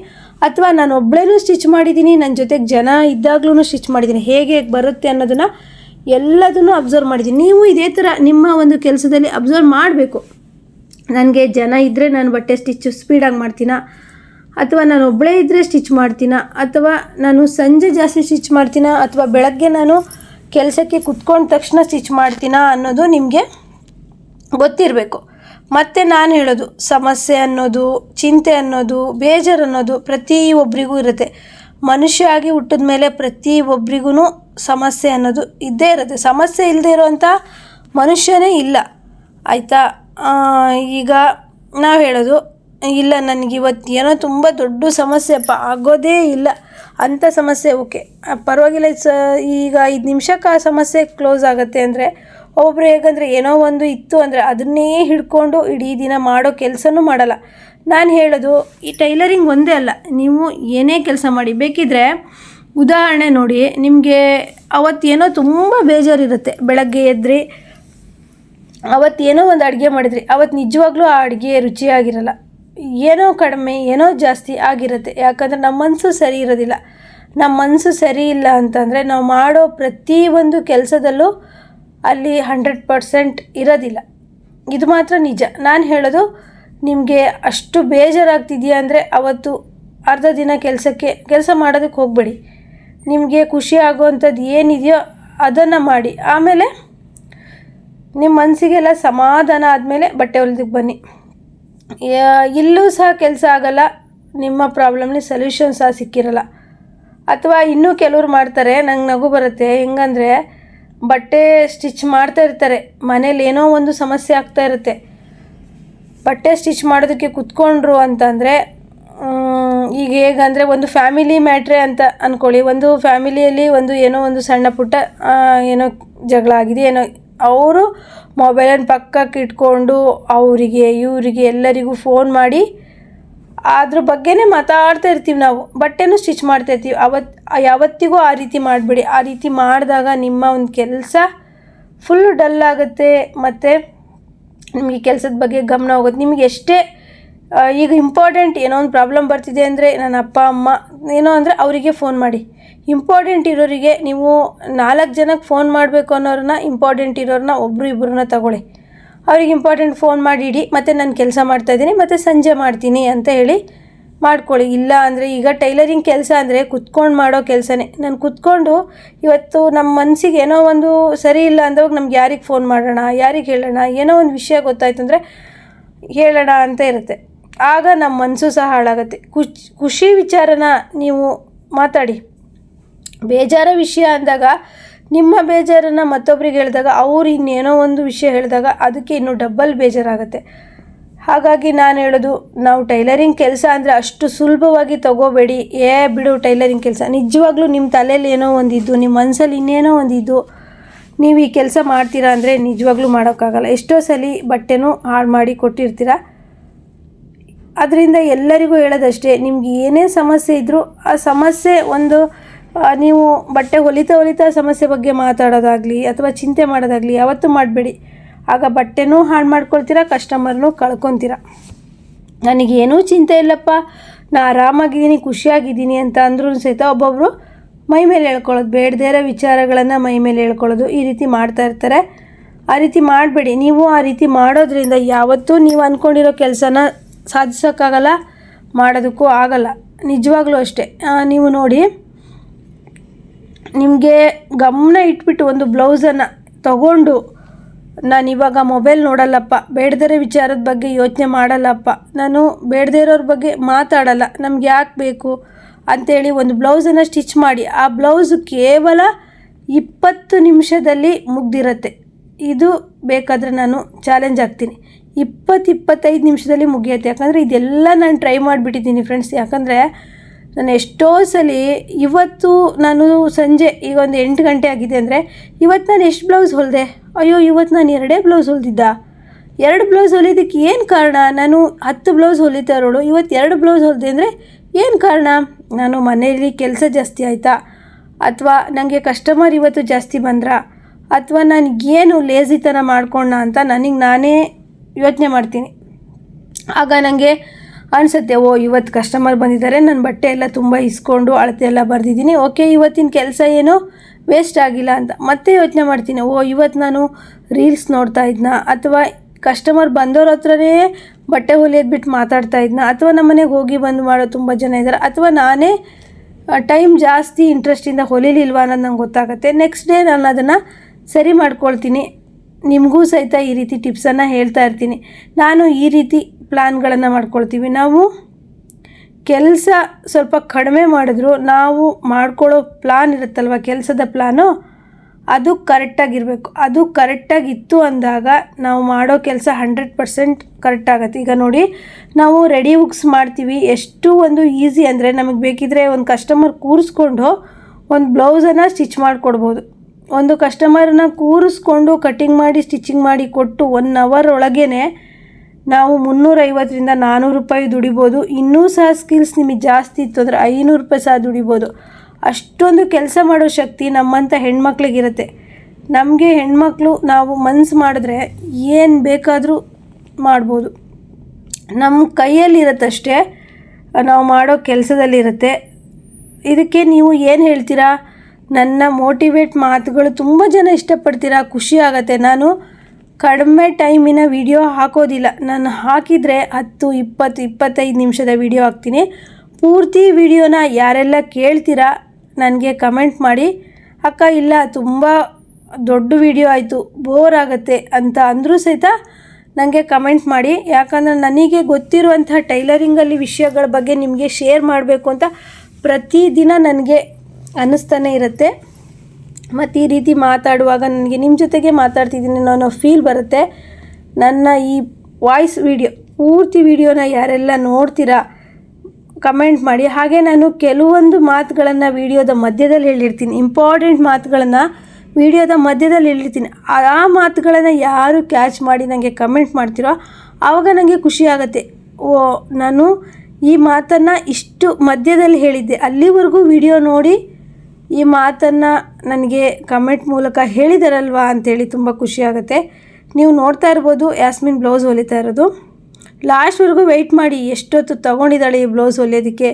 ಅಥವಾ ನಾನು ಒಬ್ಬಳೇನೂ ಸ್ಟಿಚ್ ಮಾಡಿದ್ದೀನಿ ನನ್ನ ಜೊತೆಗೆ ಜನ ಇದ್ದಾಗ್ಲೂ ಸ್ಟಿಚ್ ಮಾಡಿದ್ದೀನಿ. ಹೇಗೆ ಹೇಗೆ ಬರುತ್ತೆ ಅನ್ನೋದನ್ನು ಎಲ್ಲದನ್ನು ಅಬ್ಸರ್ವ್ ಮಾಡಿದ್ದೀನಿ. ನೀವು ಇದೇ ಥರ ನಿಮ್ಮ ಒಂದು ಕೆಲಸದಲ್ಲಿ ಅಬ್ಸರ್ವ್ ಮಾಡಬೇಕು. ನನಗೆ ಜನ ಇದ್ದರೆ ನಾನು ಬಟ್ಟೆ ಸ್ಟಿಚ್ ಸ್ಪೀಡಾಗಿ ಮಾಡ್ತೀನಾ? ಅಥವಾ ನಾನು ಒಬ್ಬಳೇ ಇದ್ದರೆ ಸ್ಟಿಚ್ ಮಾಡ್ತೀನಾ, ಅಥವಾ ನಾನು ಸಂಜೆ ಜಾಸ್ತಿ ಸ್ಟಿಚ್ ಮಾಡ್ತೀನಾ, ಅಥವಾ ಬೆಳಗ್ಗೆ ನಾನು ಕೆಲಸಕ್ಕೆ ಕುತ್ಕೊಂಡ ತಕ್ಷಣ ಸ್ಟಿಚ್ ಮಾಡ್ತೀನಾ ಅನ್ನೋದು ನಿಮಗೆ ಗೊತ್ತಿರಬೇಕು. ಮತ್ತು ನಾನು ಹೇಳೋದು, ಸಮಸ್ಯೆ ಅನ್ನೋದು, ಚಿಂತೆ ಅನ್ನೋದು, ಬೇಜಾರು ಅನ್ನೋದು ಪ್ರತಿಯೊಬ್ಬರಿಗೂ ಇರುತ್ತೆ. ಮನುಷ್ಯ ಆಗಿ ಹುಟ್ಟಿದ ಮೇಲೆ ಪ್ರತಿಯೊಬ್ಬರಿಗೂ ಸಮಸ್ಯೆ ಅನ್ನೋದು ಇದ್ದೇ ಇರುತ್ತೆ. ಸಮಸ್ಯೆ ಇಲ್ಲದೆ ಇರೋವಂಥ ಮನುಷ್ಯನೇ ಇಲ್ಲ. ಆಯಿತಾ? ಈಗ ನಾವು ಹೇಳೋದು ಇಲ್ಲ, ನನಗೆ ಇವತ್ತು ಏನೋ ತುಂಬ ದೊಡ್ಡ ಸಮಸ್ಯೆಪ್ಪ ಆಗೋದೇ ಇಲ್ಲ. ಅಂಥ ಸಮಸ್ಯೆ, ಓಕೆ. ಪರವಾಗಿಲ್ಲ ಸ ಈಗ ಐದು ನಿಮಿಷಕ್ಕೆ ಆ ಸಮಸ್ಯೆ ಕ್ಲೋಸ್ ಆಗುತ್ತೆ ಅಂದರೆ ಒಬ್ಬರು ಹೇಗಂದರೆ ಏನೋ ಒಂದು ಇತ್ತು ಅಂದರೆ ಅದನ್ನೇ ಹಿಡ್ಕೊಂಡು ಇಡೀ ದಿನ ಮಾಡೋ ಕೆಲಸನೂ ಮಾಡಲ್ಲ. ನಾನು ಹೇಳೋದು, ಈ ಟೈಲರಿಂಗ್ ಒಂದೇ ಅಲ್ಲ, ನೀವು ಏನೇ ಕೆಲಸ ಮಾಡಿ, ಬೇಕಿದ್ರೆ ಉದಾಹರಣೆ ನೋಡಿ, ನಿಮಗೆ ಅವತ್ತೇನೋ ತುಂಬ ಬೇಜಾರಿರುತ್ತೆ, ಬೆಳಗ್ಗೆ ಎದ್ರಿ ಅವತ್ತೇನೋ ಒಂದು ಅಡುಗೆ ಮಾಡಿದ್ರಿ ಅವತ್ತು ನಿಜವಾಗ್ಲೂ ಆ ಅಡುಗೆ ರುಚಿಯಾಗಿರಲ್ಲ. ಏನೋ ಕಡಿಮೆ, ಏನೋ ಜಾಸ್ತಿ ಆಗಿರುತ್ತೆ. ಯಾಕಂದರೆ ನಮ್ಮ ಮನಸ್ಸು ಸರಿ ಇರೋದಿಲ್ಲ. ನಮ್ಮ ಮನಸ್ಸು ಸರಿ ಇಲ್ಲ ಅಂತಂದರೆ ನಾವು ಮಾಡೋ ಪ್ರತಿಯೊಂದು ಕೆಲಸದಲ್ಲೂ ಅಲ್ಲಿ ಹಂಡ್ರೆಡ್ ಪರ್ಸೆಂಟ್ ಇರೋದಿಲ್ಲ. ಇದು ಮಾತ್ರ ನಿಜ. ನಾನು ಹೇಳೋದು, ನಿಮಗೆ ಅಷ್ಟು ಬೇಜಾರಾಗ್ತಿದೆಯಾ ಅಂದರೆ ಅವತ್ತು ಅರ್ಧ ದಿನ ಕೆಲಸಕ್ಕೆ, ಕೆಲಸ ಮಾಡೋದಕ್ಕೆ ಹೋಗಬೇಡಿ. ನಿಮಗೆ ಖುಷಿ ಆಗುವಂಥದ್ದು ಏನಿದೆಯೋ ಅದನ್ನು ಮಾಡಿ. ಆಮೇಲೆ ನಿಮ್ಮ ಮನಸ್ಸಿಗೆಲ್ಲ ಸಮಾಧಾನ ಆದಮೇಲೆ ಬಟ್ಟೆ ಹೊಲಿದಕ್ಕೆ ಬನ್ನಿ. ಇಲ್ಲೂ ಸಹ ಕೆಲಸ ಆಗಲ್ಲ. ನಿಮ್ಮ ಪ್ರಾಬ್ಲಮ್ಗೆ ಸೊಲ್ಯೂಷನ್ ಸಹ ಸಿಕ್ಕಿರಲ್ಲ. ಅಥವಾ ಇನ್ನೂ ಕೆಲವ್ರು ಮಾಡ್ತಾರೆ, ನಂಗೆ ನಗು ಬರುತ್ತೆ. ಹೆಂಗಂದರೆ, ಬಟ್ಟೆ ಸ್ಟಿಚ್ ಮಾಡ್ತಾ ಇರ್ತಾರೆ. ಮನೇಲಿ ಏನೋ ಒಂದು ಸಮಸ್ಯೆ ಆಗ್ತಾ ಇರುತ್ತೆ. ಬಟ್ಟೆ ಸ್ಟಿಚ್ ಮಾಡೋದಕ್ಕೆ ಕುತ್ಕೊಂಡ್ರು ಅಂತಂದರೆ ಈಗ ಹೇಗಂದರೆ ಒಂದು ಫ್ಯಾಮಿಲಿ ಮ್ಯಾಟ್ರೆ ಅಂತ ಅಂದ್ಕೊಳ್ಳಿ ಒಂದು ಫ್ಯಾಮಿಲಿಯಲ್ಲಿ ಒಂದು ಏನೋ ಒಂದು ಸಣ್ಣ ಪುಟ್ಟ ಏನೋ ಜಗಳ ಆಗಿದೆ, ಏನೋ ಅವರು ಮೊಬೈಲನ್ನು ಪಕ್ಕಕ್ಕೆ ಇಟ್ಕೊಂಡು ಅವರಿಗೆ, ಇವರಿಗೆ ಎಲ್ಲರಿಗೂ ಫೋನ್ ಮಾಡಿ ಅದ್ರ ಬಗ್ಗೆನೇ ಮಾತಾಡ್ತಾ ಇರ್ತೀವಿ ನಾವು. ಬಟ್ಟೆನೂ ಸ್ಟಿಚ್ ಮಾಡ್ತಾ ಇರ್ತೀವಿ. ಅವತ್ತು ಯಾವತ್ತಿಗೂ ಆ ರೀತಿ ಮಾಡಬೇಡಿ. ಆ ರೀತಿ ಮಾಡಿದಾಗ ನಿಮ್ಮ ಒಂದು ಕೆಲಸ ಫುಲ್ ಡಲ್ ಆಗುತ್ತೆ. ಮತ್ತು ನಿಮಗೆ ಕೆಲಸದ ಬಗ್ಗೆ ಗಮನ ಹೋಗುತ್ತೆ. ನಿಮಗೆ ಎಷ್ಟೇ ಈಗ ಇಂಪಾರ್ಟೆಂಟ್ ಏನೋ ಒಂದು ಪ್ರಾಬ್ಲಮ್ ಬರ್ತಿದೆ ಅಂದರೆ ನನ್ನ ಅಪ್ಪ, ಅಮ್ಮ, ಏನೋ ಅಂದರೆ ಅವರಿಗೆ ಫೋನ್ ಮಾಡಿ. ಇಂಪಾರ್ಟೆಂಟ್ ಇರೋರಿಗೆ ನೀವು ನಾಲ್ಕು ಜನಕ್ಕೆ ಫೋನ್ ಮಾಡಬೇಕು ಅನ್ನೋರನ್ನ ಇಂಪಾರ್ಟೆಂಟ್ ಇರೋರನ್ನ ಒಬ್ಬರು ಇಬ್ಬರನ್ನ ತಗೊಳ್ಳಿ. ಅವ್ರಿಗೆ ಇಂಪಾರ್ಟೆಂಟ್ ಫೋನ್ ಮಾಡಿ ಇಡಿ, ಮತ್ತು ನಾನು ಕೆಲಸ ಮಾಡ್ತಾಯಿದ್ದೀನಿ ಮತ್ತು ಸಂಜೆ ಮಾಡ್ತೀನಿ ಅಂತ ಹೇಳಿ ಮಾಡ್ಕೊಳ್ಳಿ. ಇಲ್ಲ ಅಂದರೆ ಈಗ ಟೈಲರಿಂಗ್ ಕೆಲಸ ಅಂದರೆ ಕುತ್ಕೊಂಡು ಮಾಡೋ ಕೆಲಸನೇ. ನಾನು ಕುತ್ಕೊಂಡು ಇವತ್ತು ನಮ್ಮ ಮನಸ್ಸಿಗೆ ಏನೋ ಒಂದು ಸರಿ ಇಲ್ಲ ಅಂದಾಗ ನಮ್ಗೆ ಯಾರಿಗೆ ಫೋನ್ ಮಾಡೋಣ, ಯಾರಿಗೆ ಹೇಳೋಣ, ಏನೋ ಒಂದು ವಿಷಯ ಗೊತ್ತಾಯ್ತು ಅಂದರೆ ಹೇಳೋಣ ಅಂತ ಇರುತ್ತೆ. ಆಗ ನಮ್ಮ ಮನಸ್ಸು ಸಹ ಹಾಳಾಗುತ್ತೆ. ಖುಷ್ ಖುಷಿ ವಿಚಾರನ ನೀವು ಮಾತಾಡಿ. ಬೇಜಾರ ವಿಷಯ ಅಂದಾಗ, ನಿಮ್ಮ ಬೇಜಾರನ್ನು ಮತ್ತೊಬ್ರಿಗೆ ಹೇಳಿದಾಗ, ಅವ್ರು ಇನ್ನೇನೋ ಒಂದು ವಿಷಯ ಹೇಳಿದಾಗ, ಅದಕ್ಕೆ ಇನ್ನೂ ಡಬ್ಬಲ್ ಬೇಜಾರಾಗುತ್ತೆ. ಹಾಗಾಗಿ ನಾನು ಹೇಳೋದು, ನಾವು ಟೈಲರಿಂಗ್ ಕೆಲಸ ಅಂದರೆ ಅಷ್ಟು ಸುಲಭವಾಗಿ ತಗೋಬೇಡಿ. ಏ, ಬಿಡು, ಟೈಲರಿಂಗ್ ಕೆಲಸ. ನಿಜವಾಗ್ಲೂ ನಿಮ್ಮ ತಲೆಯಲ್ಲಿ ಏನೋ ಒಂದಿದ್ದು ನಿಮ್ಮ ಮನಸ್ಸಲ್ಲಿ ಇನ್ನೇನೋ ಒಂದಿದ್ದು. ನೀವು ಈ ಕೆಲಸ ಮಾಡ್ತೀರಾ ಅಂದರೆ ನಿಜವಾಗ್ಲೂ ಮಾಡೋಕ್ಕಾಗಲ್ಲ. ಎಷ್ಟೋ ಸಲ ಬಟ್ಟೆನೂ ಹಾಳು ಮಾಡಿ ಕೊಟ್ಟಿರ್ತೀರ. ಅದರಿಂದ ಎಲ್ಲರಿಗೂ ಹೇಳೋದಷ್ಟೇ, ನಿಮ್ಗೆ ಏನೇ ಸಮಸ್ಯೆ ಇದ್ದರೂ ಆ ಸಮಸ್ಯೆ ಒಂದು ನೀವು ಬಟ್ಟೆ ಹೊಲಿತಾ ಹೊಲಿತಾ ಸಮಸ್ಯೆ ಬಗ್ಗೆ ಮಾತಾಡೋದಾಗಲಿ ಅಥವಾ ಚಿಂತೆ ಮಾಡೋದಾಗಲಿ ಯಾವತ್ತೂ ಮಾಡಬೇಡಿ. ಆಗ ಬಟ್ಟೆನೂ ಹಾಳು ಮಾಡ್ಕೊಳ್ತೀರಾ ಕಸ್ಟಮರ್ನೂ ಕಳ್ಕೊತೀರ. ನನಗೇನೂ ಚಿಂತೆ ಇಲ್ಲಪ್ಪ, ನಾ ಆರಾಮಾಗಿದ್ದೀನಿ, ಖುಷಿಯಾಗಿದ್ದೀನಿ ಅಂತ ಅಂದ್ರೂ ಸಹಿತ ಒಬ್ಬೊಬ್ಬರು ಮೈ ಮೇಲೆ ಹೇಳ್ಕೊಳ್ಳೋದು, ಬೇಡದೇ ಇರೋ ವಿಚಾರಗಳನ್ನು ಮೈ ಮೇಲೆ ಹೇಳ್ಕೊಳ್ಳೋದು, ಈ ರೀತಿ ಮಾಡ್ತಾ ಇರ್ತಾರೆ. ಆ ರೀತಿ ಮಾಡಬೇಡಿ, ನೀವು ಆ ರೀತಿ ಮಾಡೋದ್ರಿಂದ ಯಾವತ್ತೂ ನೀವು ಅಂದ್ಕೊಂಡಿರೋ ಕೆಲಸನ ಸಾಧಿಸೋಕ್ಕಾಗಲ್ಲ, ಮಾಡೋದಕ್ಕೂ ಆಗಲ್ಲ. ನಿಜವಾಗ್ಲೂ ಅಷ್ಟೇ. ನೀವು ನೋಡಿ, ನಿಮಗೆ ಗಮನ ಇಟ್ಬಿಟ್ಟು ಒಂದು ಬ್ಲೌಸನ್ನು ತಗೊಂಡು, ನಾನು ಇವಾಗ ಮೊಬೈಲ್ ನೋಡಲ್ಲಪ್ಪ, ಬೇಡದಿರೋ ವಿಚಾರದ ಬಗ್ಗೆ ಯೋಚನೆ ಮಾಡಲ್ಲಪ್ಪ. ನಾನು ಬೇಡದೇ ಇರೋರ ಬಗ್ಗೆ ಮಾತಾಡಲ್ಲ, ನಮ್ಗೆ ಯಾಕೆ ಬೇಕು ಅಂಥೇಳಿ ಒಂದು ಬ್ಲೌಸನ್ನು ಸ್ಟಿಚ್ ಮಾಡಿ. ಆ ಬ್ಲೌಸು ಕೇವಲ ಇಪ್ಪತ್ತು ನಿಮಿಷದಲ್ಲಿ ಮುಗ್ದಿರತ್ತೆ. ಇದು ಬೇಕಾದರೆ ನಾನು ಚಾಲೆಂಜ್ ಆಗ್ತೀನಿ ಇಪ್ಪತ್ತು ಇಪ್ಪತ್ತೈದು ನಿಮಿಷದಲ್ಲಿ ಮುಗಿಯುತ್ತೆ. ಯಾಕಂದರೆ ಇದೆಲ್ಲ ನಾನು ಟ್ರೈ ಮಾಡಿಬಿಟ್ಟಿದ್ದೀನಿ ಫ್ರೆಂಡ್ಸ್ ಯಾಕಂದರೆ ನಾನು ಎಷ್ಟೋ ಸಲ ಇವತ್ತು ನಾನು ಸಂಜೆ ಈಗ ಒಂದು ಎಂಟು ಗಂಟೆ ಆಗಿದೆ ಅಂದರೆ ಇವತ್ತು ನಾನು ಎಷ್ಟು ಬ್ಲೌಸ್ ಹೊಲಿದೆ? ಅಯ್ಯೋ, ಇವತ್ತು ನಾನು ಎರಡೇ ಬ್ಲೌಸ್ ಹೊಲಿದಿದ್ದ. ಎರಡು ಬ್ಲೌಸ್ ಹೊಲಿದಕ್ಕೆ ಏನು ಕಾರಣ? ನಾನು ಹತ್ತು ಬ್ಲೌಸ್ ಹೊಲಿತಾ ಇರೋಳು. ಇವತ್ತು ಎರಡು ಬ್ಲೌಸ್ ಹೊಲಿದೆ ಅಂದರೆ ಏನು ಕಾರಣ? ನಾನು ಮನೆಯಲ್ಲಿ ಕೆಲಸ ಜಾಸ್ತಿ ಆಯಿತಾ? ಅಥವಾ ನನಗೆ ಕಸ್ಟಮರ್ ಇವತ್ತು ಜಾಸ್ತಿ ಬಂದ್ರಾ? ಅಥವಾ ನಾನು ಏನು ಲೇಜಿತನ ಮಾಡ್ಕೊಂಡ ಅಂತ? ನನಗೆ ನಾನೇ ಯೋಚನೆ ಮಾಡ್ತೀನಿ. ಆಗ ನನಗೆ ಅನಿಸುತ್ತೆ, ಓ ಇವತ್ತು ಕಸ್ಟಮರ್ ಬಂದಿದ್ದಾರೆ ನನ್ನ ಬಟ್ಟೆ ಎಲ್ಲ ತುಂಬ ಇಸ್ಕೊಂಡು ಅಳತೆ ಎಲ್ಲ ಬರೆದಿದ್ದೀನಿ. ಓಕೆ, ಇವತ್ತಿನ ಕೆಲಸ ಏನು? ವೇಸ್ಟ್ ಆಗಿಲ್ಲ ಅಂತ. ಮತ್ತೆ ಯೋಚನೆ ಮಾಡ್ತೀನಿ, ಓ ಇವತ್ತು ನಾನು ರೀಲ್ಸ್ ನೋಡ್ತಾ ಇದ್ನ? ಅಥವಾ ಕಸ್ಟಮರ್ ಬಂದವ್ರ ಹತ್ರನೇ ಬಟ್ಟೆ ಹೊಲಿಯೋದು ಬಿಟ್ಟು ಮಾತಾಡ್ತಾ ಇದ್ನ? ಅಥವಾ ನಮ್ಮ ಮನೆಗೆ ಹೋಗಿ ಬಂದು ಮಾಡೋ ತುಂಬ ಜನ ಇದ್ದಾರೆ ಅಥವಾ ನಾನೇ ಟೈಮ್ ಜಾಸ್ತಿ ಇಂಟ್ರೆಸ್ಟಿಂದ ಹೊಲಿಲಿಲ್ವಾ ಅನ್ನೋದು ನಂಗೆ ಗೊತ್ತಾಗುತ್ತೆ. ನೆಕ್ಸ್ಟ್ ಡೇ ನಾನು ಅದನ್ನು ಸರಿ ಮಾಡ್ಕೊಳ್ತೀನಿ. ನಿಮಗೂ ಸಹಿತ ಈ ರೀತಿ ಟಿಪ್ಸನ್ನು ಹೇಳ್ತಾ ಇರ್ತೀನಿ. ನಾನು ಈ ರೀತಿ ಪ್ಲ್ಯಾನ್ಗಳನ್ನು ಮಾಡ್ಕೊಳ್ತೀವಿ. ನಾವು ಕೆಲಸ ಸ್ವಲ್ಪ ಕಡಿಮೆ ಮಾಡಿದ್ರು ನಾವು ಮಾಡ್ಕೊಳ್ಳೋ ಪ್ಲ್ಯಾನ್ ಇರುತ್ತಲ್ವ, ಕೆಲಸದ ಪ್ಲ್ಯಾನು ಅದು ಕರೆಕ್ಟಾಗಿರಬೇಕು. ಅದು ಕರೆಕ್ಟಾಗಿತ್ತು ಅಂದಾಗ ನಾವು ಮಾಡೋ ಕೆಲಸ ಹಂಡ್ರೆಡ್ ಪರ್ಸೆಂಟ್ ಕರೆಕ್ಟ್ ಆಗುತ್ತೆ ಈಗ ನೋಡಿ, ನಾವು ರೆಡಿ ಬುಕ್ಸ್ ಮಾಡ್ತೀವಿ. ಎಷ್ಟು ಒಂದು ಈಸಿ ಅಂದರೆ ನಮಗೆ ಬೇಕಿದ್ರೆ ಒಂದು ಕಸ್ಟಮರ್ ಕೂರಿಸ್ಕೊಂಡು ಒಂದು ಬ್ಲೌಸನ್ನು ಸ್ಟಿಚ್ ಮಾಡಿಕೊಡ್ಬೋದು. ಒಂದು ಕಸ್ಟಮರನ್ನ ಕೂರಿಸ್ಕೊಂಡು ಕಟ್ಟಿಂಗ್ ಮಾಡಿ ಸ್ಟಿಚಿಂಗ್ ಮಾಡಿ ಕೊಟ್ಟು ಒನ್ ಅವರ್ ಒಳಗೇ ನಾವು ಮುನ್ನೂರೈವತ್ತರಿಂದ ನಾನ್ನೂರು ರೂಪಾಯಿ ದುಡಿಬೋದು. ಇನ್ನೂ ಸಹ ಸ್ಕಿಲ್ಸ್ ನಿಮಗೆ ಜಾಸ್ತಿ ಇತ್ತು ಅಂದರೆ ಐನೂರು ರೂಪಾಯಿ ಸಹ ದುಡಿಬೋದು. ಅಷ್ಟೊಂದು ಕೆಲಸ ಮಾಡೋ ಶಕ್ತಿ ನಮ್ಮಂಥ ಹೆಣ್ಮಕ್ಳಿಗಿರುತ್ತೆ. ನಮಗೆ ಹೆಣ್ಮಕ್ಳು ನಾವು ಮನ್ಸು ಮಾಡಿದ್ರೆ ಏನು ಬೇಕಾದರೂ ಮಾಡ್ಬೋದು. ನಮ್ಮ ಕೈಯಲ್ಲಿರತ್ತಷ್ಟೇ, ನಾವು ಮಾಡೋ ಕೆಲಸದಲ್ಲಿರುತ್ತೆ. ಇದಕ್ಕೆ ನೀವು ಏನು ಹೇಳ್ತೀರಾ? ನನ್ನ ಮೋಟಿವೇಟ್ ಮಾತುಗಳು ತುಂಬ ಜನ ಇಷ್ಟಪಡ್ತೀರಾ? ಖುಷಿ ಆಗತ್ತೆ. ನಾನು ಕಡಿಮೆ ಟೈಮಿನ ವಿಡಿಯೋ ಹಾಕೋದಿಲ್ಲ. ನಾನು ಹಾಕಿದರೆ ಹತ್ತು, ಇಪ್ಪತ್ತು, ಇಪ್ಪತ್ತೈದು ನಿಮಿಷದ ವಿಡಿಯೋ ಹಾಕ್ತೀನಿ. ಪೂರ್ತಿ ವಿಡಿಯೋನ ಯಾರೆಲ್ಲ ಕೇಳ್ತೀರಾ ನನಗೆ ಕಮೆಂಟ್ ಮಾಡಿ. ಅಕ್ಕ, ಇಲ್ಲ, ತುಂಬ ದೊಡ್ಡ ವಿಡಿಯೋ ಆಯಿತು, ಬೋರ್ ಆಗುತ್ತೆ ಅಂತ ಅಂದರೂ ಸಹಿತ ನನಗೆ ಕಮೆಂಟ್ ಮಾಡಿ. ಯಾಕಂದರೆ ನನಗೆ ಗೊತ್ತಿರುವಂಥ ಟೈಲರಿಂಗಲ್ಲಿ ವಿಷಯಗಳ ಬಗ್ಗೆ ನಿಮಗೆ ಶೇರ್ ಮಾಡಬೇಕು ಅಂತ ಪ್ರತಿದಿನ ನನಗೆ ಅನ್ನಿಸ್ತಾನೆ ಇರುತ್ತೆ. ಮತ್ತು ಈ ರೀತಿ ಮಾತಾಡುವಾಗ ನನಗೆ ನಿಮ್ಮ ಜೊತೆಗೆ ಮಾತಾಡ್ತಿದ್ದೀನಿ ಅನ್ನೋ ಫೀಲ್ ಬರುತ್ತೆ. ನನ್ನ ಈ ವಾಯ್ಸ್ ವಿಡಿಯೋ ಪೂರ್ತಿ ವಿಡಿಯೋನ ಯಾರೆಲ್ಲ ನೋಡ್ತೀರಾ ಕಮೆಂಟ್ ಮಾಡಿ. ಹಾಗೆ ನಾನು ಕೆಲವೊಂದು ಮಾತುಗಳನ್ನು ವಿಡಿಯೋದ ಮಧ್ಯದಲ್ಲಿ ಹೇಳಿರ್ತೀನಿ. ಇಂಪಾರ್ಟೆಂಟ್ ಮಾತುಗಳನ್ನು ವಿಡಿಯೋದ ಮಧ್ಯದಲ್ಲಿ ಹೇಳಿರ್ತೀನಿ. ಆ ಮಾತುಗಳನ್ನು ಯಾರು ಕ್ಯಾಚ್ ಮಾಡಿ ನನಗೆ ಕಮೆಂಟ್ ಮಾಡ್ತೀರೋ ಆವಾಗ ನನಗೆ ಖುಷಿ ಓ, ನಾನು ಈ ಮಾತನ್ನು ಇಷ್ಟು ಮಧ್ಯದಲ್ಲಿ ಹೇಳಿದ್ದೆ. ಅಲ್ಲಿವರೆಗೂ ವಿಡಿಯೋ ನೋಡಿ ಈ ಮಾತನ್ನು ನನಗೆ ಕಮೆಂಟ್ ಮೂಲಕ ಹೇಳಿದಾರಲ್ವಾ ಅಂತೇಳಿ ತುಂಬ ಖುಷಿ ಆಗುತ್ತೆ. ನೀವು ನೋಡ್ತಾ ಇರ್ಬೋದು ಯಾಸ್ಮಿನ್ ಬ್ಲೌಸ್ ಹೊಲಿತಾ ಇರೋದು. ಲಾಸ್ಟ್ವರೆಗೂ ವೆಯ್ಟ್ ಮಾಡಿ ಎಷ್ಟೊತ್ತು ತೊಗೊಂಡಿದ್ದಾಳೆ ಈ ಬ್ಲೌಸ್ ಹೊಲಿಯೋದಕ್ಕೆ?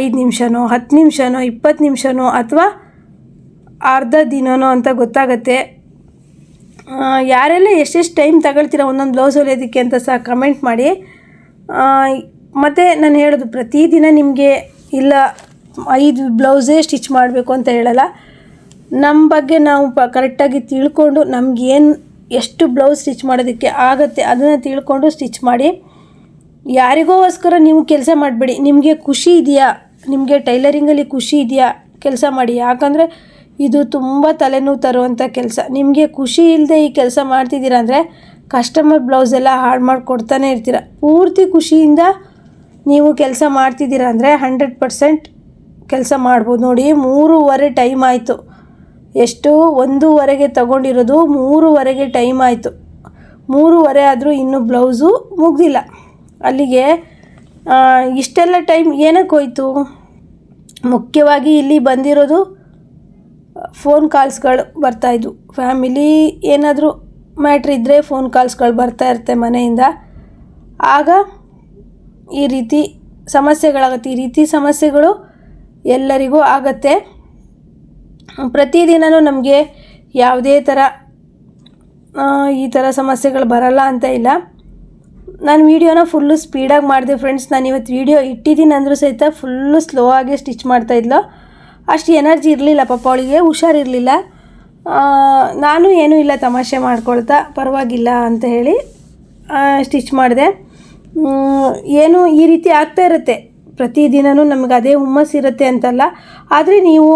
ಐದು ನಿಮಿಷನೋ, ಹತ್ತು ನಿಮಿಷನೋ, ಇಪ್ಪತ್ತು ನಿಮಿಷನೋ ಅಥವಾ ಅರ್ಧ ದಿನನೋ ಅಂತ ಗೊತ್ತಾಗತ್ತೆ. ಯಾರೆಲ್ಲ ಎಷ್ಟೆಷ್ಟು ಟೈಮ್ ತಗೊಳ್ತೀರ ಒಂದೊಂದು ಬ್ಲೌಸ್ ಹೊಲಿಯೋದಕ್ಕೆ ಅಂತ ಸಹ ಕಮೆಂಟ್ ಮಾಡಿ. ಮತ್ತು ನಾನು ಹೇಳೋದು ಪ್ರತಿದಿನ ನಿಮಗೆ ಇಲ್ಲ ಐದು ಬ್ಲೌಸೇ ಸ್ಟಿಚ್ ಮಾಡಬೇಕು ಅಂತ ಹೇಳಲ್ಲ. ನಮ್ಮ ಬಗ್ಗೆ ನಾವು ಪ ಕರೆಕ್ಟಾಗಿ ತಿಳ್ಕೊಂಡು ನಮಗೇನು ಎಷ್ಟು ಬ್ಲೌಸ್ ಸ್ಟಿಚ್ ಮಾಡೋದಕ್ಕೆ ಆಗುತ್ತೆ ಅದನ್ನು ತಿಳ್ಕೊಂಡು ಸ್ಟಿಚ್ ಮಾಡಿ. ಯಾರಿಗೋಸ್ಕರ ನೀವು ಕೆಲಸ ಮಾಡಬೇಡಿ. ನಿಮಗೆ ಖುಷಿ ಇದೆಯಾ? ನಿಮಗೆ ಟೈಲರಿಂಗಲ್ಲಿ ಖುಷಿ ಇದೆಯಾ? ಕೆಲಸ ಮಾಡಿ. ಯಾಕಂದರೆ ಇದು ತುಂಬ ತಲೆನೋವು ತರುವಂಥ ಕೆಲಸ. ನಿಮಗೆ ಖುಷಿ ಇಲ್ಲದೆ ಈ ಕೆಲಸ ಮಾಡ್ತಿದ್ದೀರಾ ಅಂದರೆ ಕಸ್ಟಮರ್ ಬ್ಲೌಸ್ ಎಲ್ಲ ಹಾಳು ಮಾಡಿಕೊಡ್ತಾನೆ ಇರ್ತೀರ. ಪೂರ್ತಿ ಖುಷಿಯಿಂದ ನೀವು ಕೆಲಸ ಮಾಡ್ತಿದ್ದೀರಾ ಅಂದರೆ ಹಂಡ್ರೆಡ್ ಪರ್ಸೆಂಟ್ ಕೆಲಸ ಮಾಡ್ಬೋದು ನೋಡಿ, ಮೂರುವರೆ ಟೈಮ್ ಆಯಿತು. ಎಷ್ಟು? ಒಂದೂವರೆಗೆ ತಗೊಂಡಿರೋದು, ಮೂರುವರೆಗೆ ಟೈಮ್ ಆಯಿತು. ಮೂರುವರೆ ಆದರೂ ಇನ್ನೂ ಬ್ಲೌಸು ಮುಗ್ದಿಲ್ಲ. ಅಲ್ಲಿಗೆ ಇಷ್ಟೆಲ್ಲ ಟೈಮ್ ಏನಕ್ಕೆ ಹೋಯ್ತು? ಮುಖ್ಯವಾಗಿ ಇಲ್ಲಿ ಬಂದಿರೋದು ಫೋನ್ ಕಾಲ್ಸ್ಗಳು ಬರ್ತಾಯಿದ್ವು ಫ್ಯಾಮಿಲಿ ಏನಾದರೂ ಮ್ಯಾಟ್ರ್ ಇದ್ದರೆ ಫೋನ್ ಕಾಲ್ಸ್ಗಳು ಬರ್ತಾ ಇರುತ್ತೆ ಮನೆಯಿಂದ. ಆಗ ಈ ರೀತಿ ಸಮಸ್ಯೆಗಳಾಗುತ್ತೆ. ಈ ರೀತಿ ಸಮಸ್ಯೆಗಳು ಎಲ್ಲರಿಗೂ ಆಗತ್ತೆ. ಪ್ರತಿದಿನವೂ ನಮಗೆ ಯಾವುದೇ ಥರ ಈ ಥರ ಸಮಸ್ಯೆಗಳು ಬರಲ್ಲ ಅಂತ ಇಲ್ಲ. ನಾನು ವೀಡಿಯೋನ ಫುಲ್ಲು ಸ್ಪೀಡಾಗಿ ಮಾಡಿದೆ ಫ್ರೆಂಡ್ಸ್ ನಾನು ಇವತ್ತು ವೀಡಿಯೋ ಇಟ್ಟಿದ್ದೀನಿ ಅಂದರೂ ಸಹಿತ ಫುಲ್ಲು ಸ್ಲೋ ಆಗಿ ಸ್ಟಿಚ್ ಮಾಡ್ತಾಯಿದ್ಲು ಅಷ್ಟು ಎನರ್ಜಿ ಇರಲಿಲ್ಲ ಪಾಪ ಅವಳಿಗೆ ಹುಷಾರಿರಲಿಲ್ಲ ನಾನು ಏನೂ ಇಲ್ಲ ತಮಾಷೆ ಮಾಡ್ಕೊಳ್ತಾ, ಪರವಾಗಿಲ್ಲ ಅಂತ ಹೇಳಿ ಸ್ಟಿಚ್ ಮಾಡಿದೆ. ಏನು ಈ ರೀತಿ ಆಗ್ತಾ ಇರುತ್ತೆ. ಪ್ರತಿದಿನವೂ ನಮಗೆ ಅದೇ ಹುಮ್ಮಸ್ ಇರುತ್ತೆ ಅಂತಲ್ಲ. ಆದರೆ ನೀವು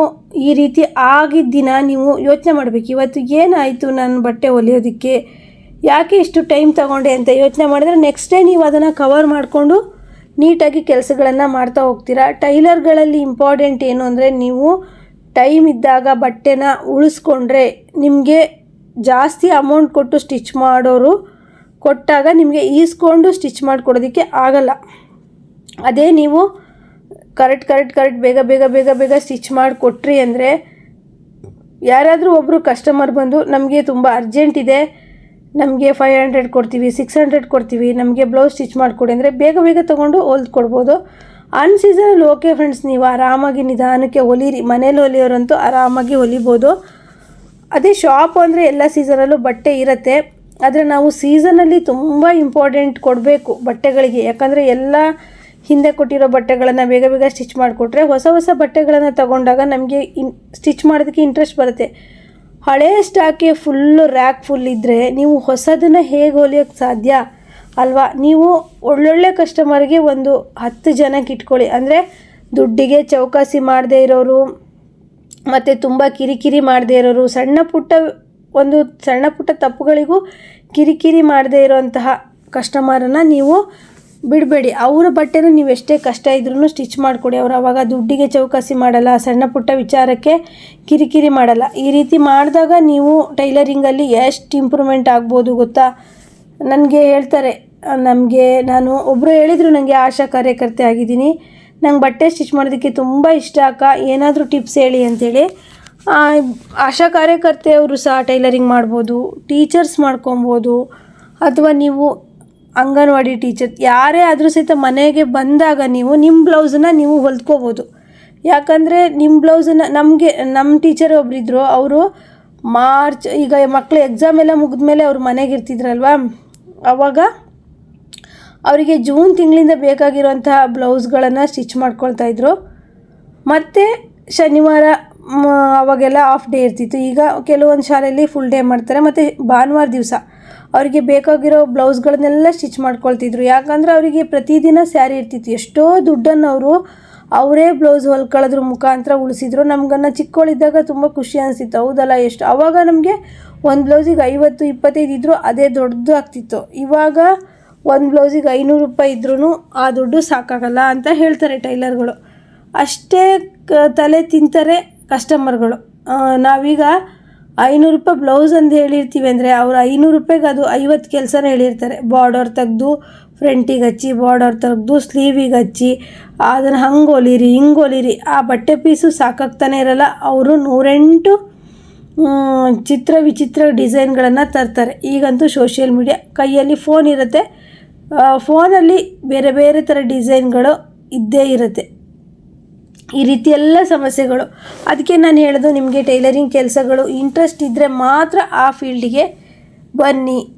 ಈ ರೀತಿ ಆಗಿದ್ದ ದಿನ ನೀವು ಯೋಚನೆ ಮಾಡಬೇಕು. ಇವತ್ತು ಏನಾಯಿತು ನನ್ನ ಬಟ್ಟೆ ಹೊಲಿಯೋದಕ್ಕೆ ಯಾಕೆ ಇಷ್ಟು ಟೈಮ್ ತಗೊಂಡೆ ಅಂತ ಯೋಚನೆ ಮಾಡಿದ್ರೆ ನೆಕ್ಸ್ಟ್ ಡೇ ನೀವು ಅದನ್ನು ಕವರ್ ಮಾಡಿಕೊಂಡು ನೀಟಾಗಿ ಕೆಲಸಗಳನ್ನು ಮಾಡ್ತಾ ಹೋಗ್ತೀರಾ? ಟೈಲರ್ಗಳಲ್ಲಿ ಇಂಪಾರ್ಟೆಂಟ್ ಏನು ಅಂದರೆ ನೀವು ಟೈಮ್ ಇದ್ದಾಗ ಬಟ್ಟೆನ ಉಳಿಸ್ಕೊಂಡ್ರೆ ನಿಮಗೆ ಜಾಸ್ತಿ ಅಮೌಂಟ್ ಕೊಟ್ಟು ಸ್ಟಿಚ್ ಮಾಡೋರು ಕೊಟ್ಟಾಗ ನಿಮಗೆ ಈಸ್ಕೊಂಡು ಸ್ಟಿಚ್ ಮಾಡಿಕೊಡೋದಕ್ಕೆ ಆಗಲ್ಲ. ಅದೇ ನೀವು ಕರೆಕ್ಟ್ ಕರೆಕ್ಟ್ ಕರೆಕ್ಟ್, ಬೇಗ ಬೇಗ ಬೇಗ ಬೇಗ ಸ್ಟಿಚ್ ಮಾಡಿ ಕೊಟ್ರಿ ಅಂದರೆ ಯಾರಾದರೂ ಒಬ್ಬರು ಕಸ್ಟಮರ್ ಬಂದು ನಮಗೆ ತುಂಬ ಅರ್ಜೆಂಟ್ ಇದೆ, ನಮಗೆ ಫೈವ್ ಹಂಡ್ರೆಡ್ ಕೊಡ್ತೀವಿ ಸಿಕ್ಸ್ ಹಂಡ್ರೆಡ್ ಕೊಡ್ತೀವಿ, ನಮಗೆ ಬ್ಲೌಸ್ ಸ್ಟಿಚ್ ಮಾಡಿಕೊಡಿ ಅಂದರೆ ಬೇಗ ಬೇಗ ತೊಗೊಂಡು ಹೊಲ್ದು ಕೊಡ್ಬೋದು. ಅನ್ ಸೀಸನಲ್ಲಿ ಓಕೆ ಫ್ರೆಂಡ್ಸ್ ನೀವು ಆರಾಮಾಗಿ ನಿಧಾನಕ್ಕೆ ಹೊಲೀರಿ, ಮನೇಲಿ ಹೊಲಿಯೋರಂತೂ ಆರಾಮಾಗಿ ಹೊಲಿಬೋದು. ಅದೇ ಶಾಪ್ ಅಂದರೆ ಎಲ್ಲ ಸೀಸನಲ್ಲೂ ಬಟ್ಟೆ ಇರುತ್ತೆ, ಆದರೆ ನಾವು ಸೀಸನಲ್ಲಿ ತುಂಬ ಇಂಪಾರ್ಟೆಂಟ್ ಕೊಡಬೇಕು ಬಟ್ಟೆಗಳಿಗೆ, ಯಾಕಂದರೆ ಎಲ್ಲ ಹಿಂದೆ ಕೊಟ್ಟಿರೋ ಬಟ್ಟೆಗಳನ್ನು ಬೇಗ ಬೇಗ ಸ್ಟಿಚ್ ಮಾಡಿಕೊಟ್ರೆ ಹೊಸ ಹೊಸ ಬಟ್ಟೆಗಳನ್ನು ತಗೊಂಡಾಗ ನಮಗೆ ಇನ್ ಸ್ಟಿಚ್ ಮಾಡೋದಕ್ಕೆ ಇಂಟ್ರೆಸ್ಟ್ ಬರುತ್ತೆ. ಹಳೇ ಸ್ಟಾಕ್ಗೆ ಫುಲ್ಲು ರ್ಯಾಕ್ ಫುಲ್ ಇದ್ದರೆ ನೀವು ಹೊಸದನ್ನು ಹೇಗೆ ಹೊಲಿಯೋಕ್ಕೆ ಸಾಧ್ಯ? ಅಲ್ವಾ? ನೀವು ಒಳ್ಳೊಳ್ಳೆ ಕಸ್ಟಮರ್ಗೆ ಒಂದು ಹತ್ತು ಜನಕ್ಕೆ ಇಟ್ಕೊಳ್ಳಿ. ಅಂದರೆ ದುಡ್ಡಿಗೆ ಚೌಕಾಸಿ ಮಾಡದೇ ಇರೋರು, ಮತ್ತು ತುಂಬ ಕಿರಿಕಿರಿ ಮಾಡದೇ ಇರೋರು, ಸಣ್ಣ ಪುಟ್ಟ ಒಂದು ಸಣ್ಣ ಪುಟ್ಟ ತಪ್ಪುಗಳಿಗೂ ಕಿರಿಕಿರಿ ಮಾಡದೇ ಇರೋಂತಹ ಕಸ್ಟಮರನ್ನು ನೀವು ಬಿಡಬೇಡಿ. ಅವರ ಬಟ್ಟೆನ ನೀವು ಎಷ್ಟೇ ಕಷ್ಟ ಇದ್ರೂ ಸ್ಟಿಚ್ ಮಾಡಿಕೊಡಿ. ಅವ್ರು ಅವಾಗ ದುಡ್ಡಿಗೆ ಚೌಕಾಸಿ ಮಾಡಲ್ಲ, ಸಣ್ಣ ಪುಟ್ಟ ವಿಚಾರಕ್ಕೆ ಕಿರಿಕಿರಿ ಮಾಡಲ್ಲ. ಈ ರೀತಿ ಮಾಡಿದಾಗ ನೀವು ಟೈಲರಿಂಗಲ್ಲಿ ಎಷ್ಟು ಇಂಪ್ರೂವ್ಮೆಂಟ್ ಆಗ್ಬೋದು ಗೊತ್ತಾ? ನನಗೆ ಹೇಳ್ತಾರೆ, ನಮಗೆ ನಾನು ಒಬ್ಬರು ಹೇಳಿದರು ನನಗೆ ಆಶಾ ಕಾರ್ಯಕರ್ತೆ ಆಗಿದ್ದೀನಿ. ನಂಗೆ ಬಟ್ಟೆ ಸ್ಟಿಚ್ ಮಾಡೋದಕ್ಕೆ ತುಂಬ ಇಷ್ಟ ಅಕ್ಕ. ಏನಾದರೂ ಟಿಪ್ಸ್ ಹೇಳಿ ಅಂಥೇಳಿ ಆಶಾ ಕಾರ್ಯಕರ್ತೆಯವರು ಸಹ ಟೈಲರಿಂಗ್ ಮಾಡ್ಬೋದು ಟೀಚರ್ಸ್ ಮಾಡ್ಕೊಬೋದು, ಅಥವಾ ನೀವು ಅಂಗನವಾಡಿ ಟೀಚರ್, ಯಾರೇ ಆದರೂ ಸಹಿತ ಮನೆಗೆ ಬಂದಾಗ ನೀವು ನಿಮ್ಮ ಬ್ಲೌಸನ್ನು ನೀವು ಹೊಲ್ದ್ಕೋಬೋದು ಯಾಕಂದರೆ ನಿಮ್ಮ ಬ್ಲೌಸನ್ನು ನಮಗೆ ನಮ್ಮ ಟೀಚರ್ ಒಬ್ಬರಿದ್ರು ಅವರು ಮಾರ್ಚ್, ಈಗ ಮಕ್ಕಳು ಎಕ್ಸಾಮ್ ಎಲ್ಲ ಮುಗಿದ್ಮೇಲೆ ಅವ್ರು ಮನೆಗೆ ಇರ್ತಿದ್ರಲ್ವಾ? ಅವಾಗ ಅವರಿಗೆ ಜೂನ್ ತಿಂಗಳಿಂದ ಬೇಕಾಗಿರುವಂತಹ ಬ್ಲೌಸ್ಗಳನ್ನು ಸ್ಟಿಚ್ ಮಾಡ್ಕೊಳ್ತಾ ಇದ್ರು. ಮತ್ತು ಶನಿವಾರ ಅವಾಗೆಲ್ಲ ಆಫ್ ಡೇ ಇರ್ತಿತ್ತು. ಈಗ ಕೆಲವೊಂದು ಶಾಲೆಯಲ್ಲಿ ಫುಲ್ ಡೇ ಮಾಡ್ತಾರೆ. ಮತ್ತು ಭಾನುವಾರ ದಿವಸ ಅವರಿಗೆ ಬೇಕಾಗಿರೋ ಬ್ಲೌಸ್ಗಳನ್ನೆಲ್ಲ ಸ್ಟಿಚ್ ಮಾಡ್ಕೊಳ್ತಿದ್ರು. ಯಾಕಂದರೆ ಅವರಿಗೆ ಪ್ರತಿದಿನ ಸ್ಯಾರಿ ಇರ್ತಿತ್ತು. ಎಷ್ಟೋ ದುಡ್ಡನ್ನು ಅವರು ಅವರೇ ಬ್ಲೌಸ್ ಹೊಲ್ಕೊಳ್ಳೋದ್ರ ಮುಖಾಂತರ ಉಳಿಸಿದ್ರು. ನಮ್ಗನ್ನ ಚಿಕ್ಕವಳಿದ್ದಾಗ ತುಂಬ ಖುಷಿ ಅನಿಸ್ತಿತ್ತು ಹೌದಲ್ಲ ಎಷ್ಟು ಆವಾಗ ನಮಗೆ ಒಂದು ಬ್ಲೌಸಿಗೆ ಐವತ್ತು, ಇಪ್ಪತ್ತೈದು ಇದ್ದರೂ ಅದೇ ದೊಡ್ಡದು ಆಗ್ತಿತ್ತು. ಇವಾಗ ಒಂದು ಬ್ಲೌಸಿಗೆ ಐನೂರು ರೂಪಾಯಿ ಇದ್ರೂ ಆ ದುಡ್ಡು ಸಾಕಾಗಲ್ಲ ಅಂತ ಹೇಳ್ತಾರೆ ಟೈಲರ್ಗಳು. ಅಷ್ಟೇ ತಲೆ ತಿಂತಾರೆ ಕಸ್ಟಮರ್ಗಳು. ನಾವೀಗ ಐನೂರು ರೂಪಾಯಿ ಬ್ಲೌಸ್ ಅಂತ ಹೇಳಿರ್ತೀವಿ ಅಂದರೆ ಅವ್ರು ಐನೂರು ರೂಪಾಯಿಗೆ ಅದು ಐವತ್ತು ಕೆಲಸನ ಹೇಳಿರ್ತಾರೆ. ಬಾರ್ಡರ್ ತೆಗೆದು ಫ್ರಂಟಿಗೆ ಹಚ್ಚಿ ಬಾರ್ಡರ್ ತೆಗೆದು ಸ್ಲೀವಿಗೆ ಹಚ್ಚಿ, ಅದನ್ನು ಹಂಗೆ ಹೊಲಿರಿ, ಹಿಂಗೆ ಹೊಲಿರಿ, ಆ ಬಟ್ಟೆ ಪೀಸು ಸಾಕಾಗ್ತಾನೆ ಇರಲ್ಲ. ಅವರು ನೂರೆಂಟು ಚಿತ್ರ ವಿಚಿತ್ರ ಡಿಸೈನ್ಗಳನ್ನು ತರ್ತಾರೆ. ಈಗಂತೂ ಸೋಷಿಯಲ್ ಮೀಡಿಯಾ ಕೈಯಲ್ಲಿ ಫೋನ್ ಇರುತ್ತೆ. ಫೋನಲ್ಲಿ ಬೇರೆ ಬೇರೆ ಥರ ಡಿಸೈನ್ಗಳು ಇದ್ದೇ ಇರುತ್ತೆ. ಈ ರೀತಿ ಎಲ್ಲ ಸಮಸ್ಯೆಗಳು. ಅದಕ್ಕೆ ನಾನು ಹೇಳೋದು ನಿಮಗೆ ಟೈಲರಿಂಗ್ ಕೆಲಸಗಳು ಇಂಟ್ರೆಸ್ಟ್ ಇದ್ದರೆ ಮಾತ್ರ ಆ ಫೀಲ್ಡಿಗೆ ಬನ್ನಿ.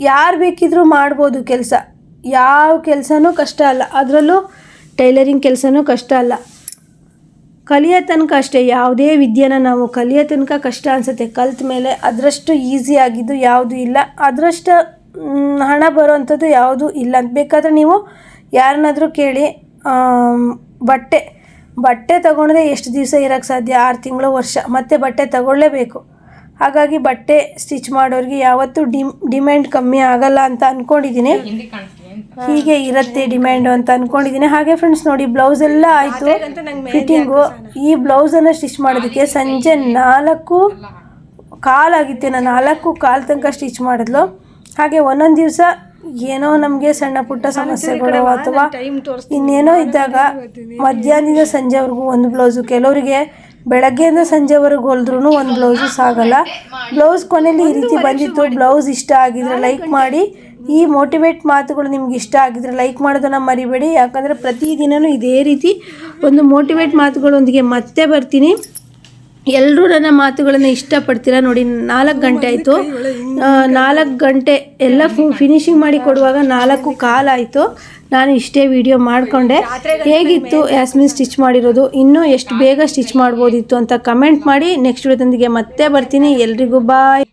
ಯಾರು ಬೇಕಿದ್ರೂ ಮಾಡ್ಬೋದು ಕೆಲಸ. ಯಾವ ಕೆಲಸನೂ ಕಷ್ಟ ಅಲ್ಲ. ಅದರಲ್ಲೂ ಟೈಲರಿಂಗ್ ಕೆಲಸನೂ ಕಷ್ಟ ಅಲ್ಲ. ಕಲಿಯೋ ತನಕ ಅಷ್ಟೇ, ಯಾವುದೇ ವಿದ್ಯೆನ ನಾವು ಕಲಿಯೋ ತನಕ ಕಷ್ಟ ಅನಿಸುತ್ತೆ. ಕಲ್ತ ಮೇಲೆ ಅದರಷ್ಟು ಈಸಿ ಆಗಿದ್ದು ಯಾವುದೂ ಇಲ್ಲ. ಅದರಷ್ಟು ಹಣ ಬರೋವಂಥದ್ದು ಯಾವುದೂ ಇಲ್ಲ. ಬೇಕಾದರೆ ನೀವು ಯಾರನ್ನಾದರೂ ಕೇಳಿ ಬಟ್ಟೆ ಬಟ್ಟೆ ತಗೊಂಡ್ರೆ ಎಷ್ಟು ದಿವಸ ಇರೋಕ್ಕೆ ಸಾಧ್ಯ? ಆರು ತಿಂಗಳು, ವರ್ಷ. ಮತ್ತೆ ಬಟ್ಟೆ ತಗೊಳ್ಳೇಬೇಕು. ಹಾಗಾಗಿ ಬಟ್ಟೆ ಸ್ಟಿಚ್ ಮಾಡೋರಿಗೆ ಯಾವತ್ತೂ ಡಿಮ್ ಡಿಮ್ಯಾಂಡ್ ಕಮ್ಮಿ ಆಗಲ್ಲ ಅಂತ ಅಂದ್ಕೊಂಡಿದ್ದೀನಿ ಹೀಗೆ ಇರುತ್ತೆ ಡಿಮ್ಯಾಂಡು ಅಂತ ಅಂದ್ಕೊಂಡಿದ್ದೀನಿ ಹಾಗೆ ಫ್ರೆಂಡ್ಸ್ ನೋಡಿ ಬ್ಲೌಸ್ ಎಲ್ಲ ಆಯಿತು. ಫಿಟ್ಟಿಂಗು ಈ ಬ್ಲೌಸನ್ನು ಸ್ಟಿಚ್ ಮಾಡೋದಕ್ಕೆ ಸಂಜೆ ನಾಲ್ಕು ಕಾಲಾಗಿತ್ತು ನಾನು ನಾಲ್ಕು ಕಾಲು ತನಕ ಸ್ಟಿಚ್ ಮಾಡಿದ್ಲು. ಹಾಗೆ ಒಂದೊಂದು ದಿವಸ ಏನೋ ನಮಗೆ ಸಣ್ಣ ಪುಟ್ಟ ಸಮಸ್ಯೆಗಳು ಅಥವಾ ಇನ್ನೇನೋ ಇದ್ದಾಗ ಮಧ್ಯಾಹ್ನದಿಂದ ಸಂಜೆವರೆಗೂ ಒಂದು ಬ್ಲೌಸು ಕೆಲವರಿಗೆ ಬೆಳಗ್ಗೆಯಿಂದ ಸಂಜೆವರೆಗೂ ಹೊಲಿದ್ರೂ ಒಂದು ಬ್ಲೌಸು ಸಾಗಲ್ಲ. ಬ್ಲೌಸ್ ಕೊನೆಯಲ್ಲಿ ಈ ರೀತಿ ಬಂದಿತ್ತು ಬ್ಲೌಸ್ ಇಷ್ಟ ಆಗಿದ್ರೆ ಲೈಕ್ ಮಾಡಿ. ಈ ಮೋಟಿವೇಟ್ ಮಾತುಗಳು ನಿಮ್ಗೆ ಇಷ್ಟ ಆಗಿದ್ರೆ ಲೈಕ್ ಮಾಡೋದನ್ನು ಮರಿಬೇಡಿ. ಯಾಕಂದರೆ ಪ್ರತಿದಿನವೂ ಇದೇ ರೀತಿ ಒಂದು ಮೋಟಿವೇಟ್ ಮಾತುಗಳೊಂದಿಗೆ ಮತ್ತೆ ಬರ್ತೀನಿ. ಎಲ್ಲರೂ ನನ್ನ ಮಾತುಗಳನ್ನು ಇಷ್ಟಪಡ್ತೀರಾ ನೋಡಿ ನಾಲ್ಕು ಗಂಟೆ ಆಯಿತು. ನಾಲ್ಕು ಗಂಟೆ ಎಲ್ಲ ಫಿನಿಶಿಂಗ್ ಮಾಡಿ ಕೊಡುವಾಗ ನಾಲ್ಕು ಕಾಲಾಯಿತು ನಾನು ಇಷ್ಟೇ ವಿಡಿಯೋ ಮಾಡಿಕೊಂಡೆ. ಹೇಗಿತ್ತು ಯಾಸ್ಮಿನ್ ಸ್ಟಿಚ್ ಮಾಡಿರೋದು? ಇನ್ನೂ ಎಷ್ಟು ಬೇಗ ಸ್ಟಿಚ್ ಮಾಡ್ಬೋದಿತ್ತು ಅಂತ ಕಮೆಂಟ್ ಮಾಡಿ. ನೆಕ್ಸ್ಟ್ ವಿಡಿಯೋದೊಂದಿಗೆ ಮತ್ತೆ ಬರ್ತೀನಿ. ಎಲ್ರಿಗೂ ಬಾಯ್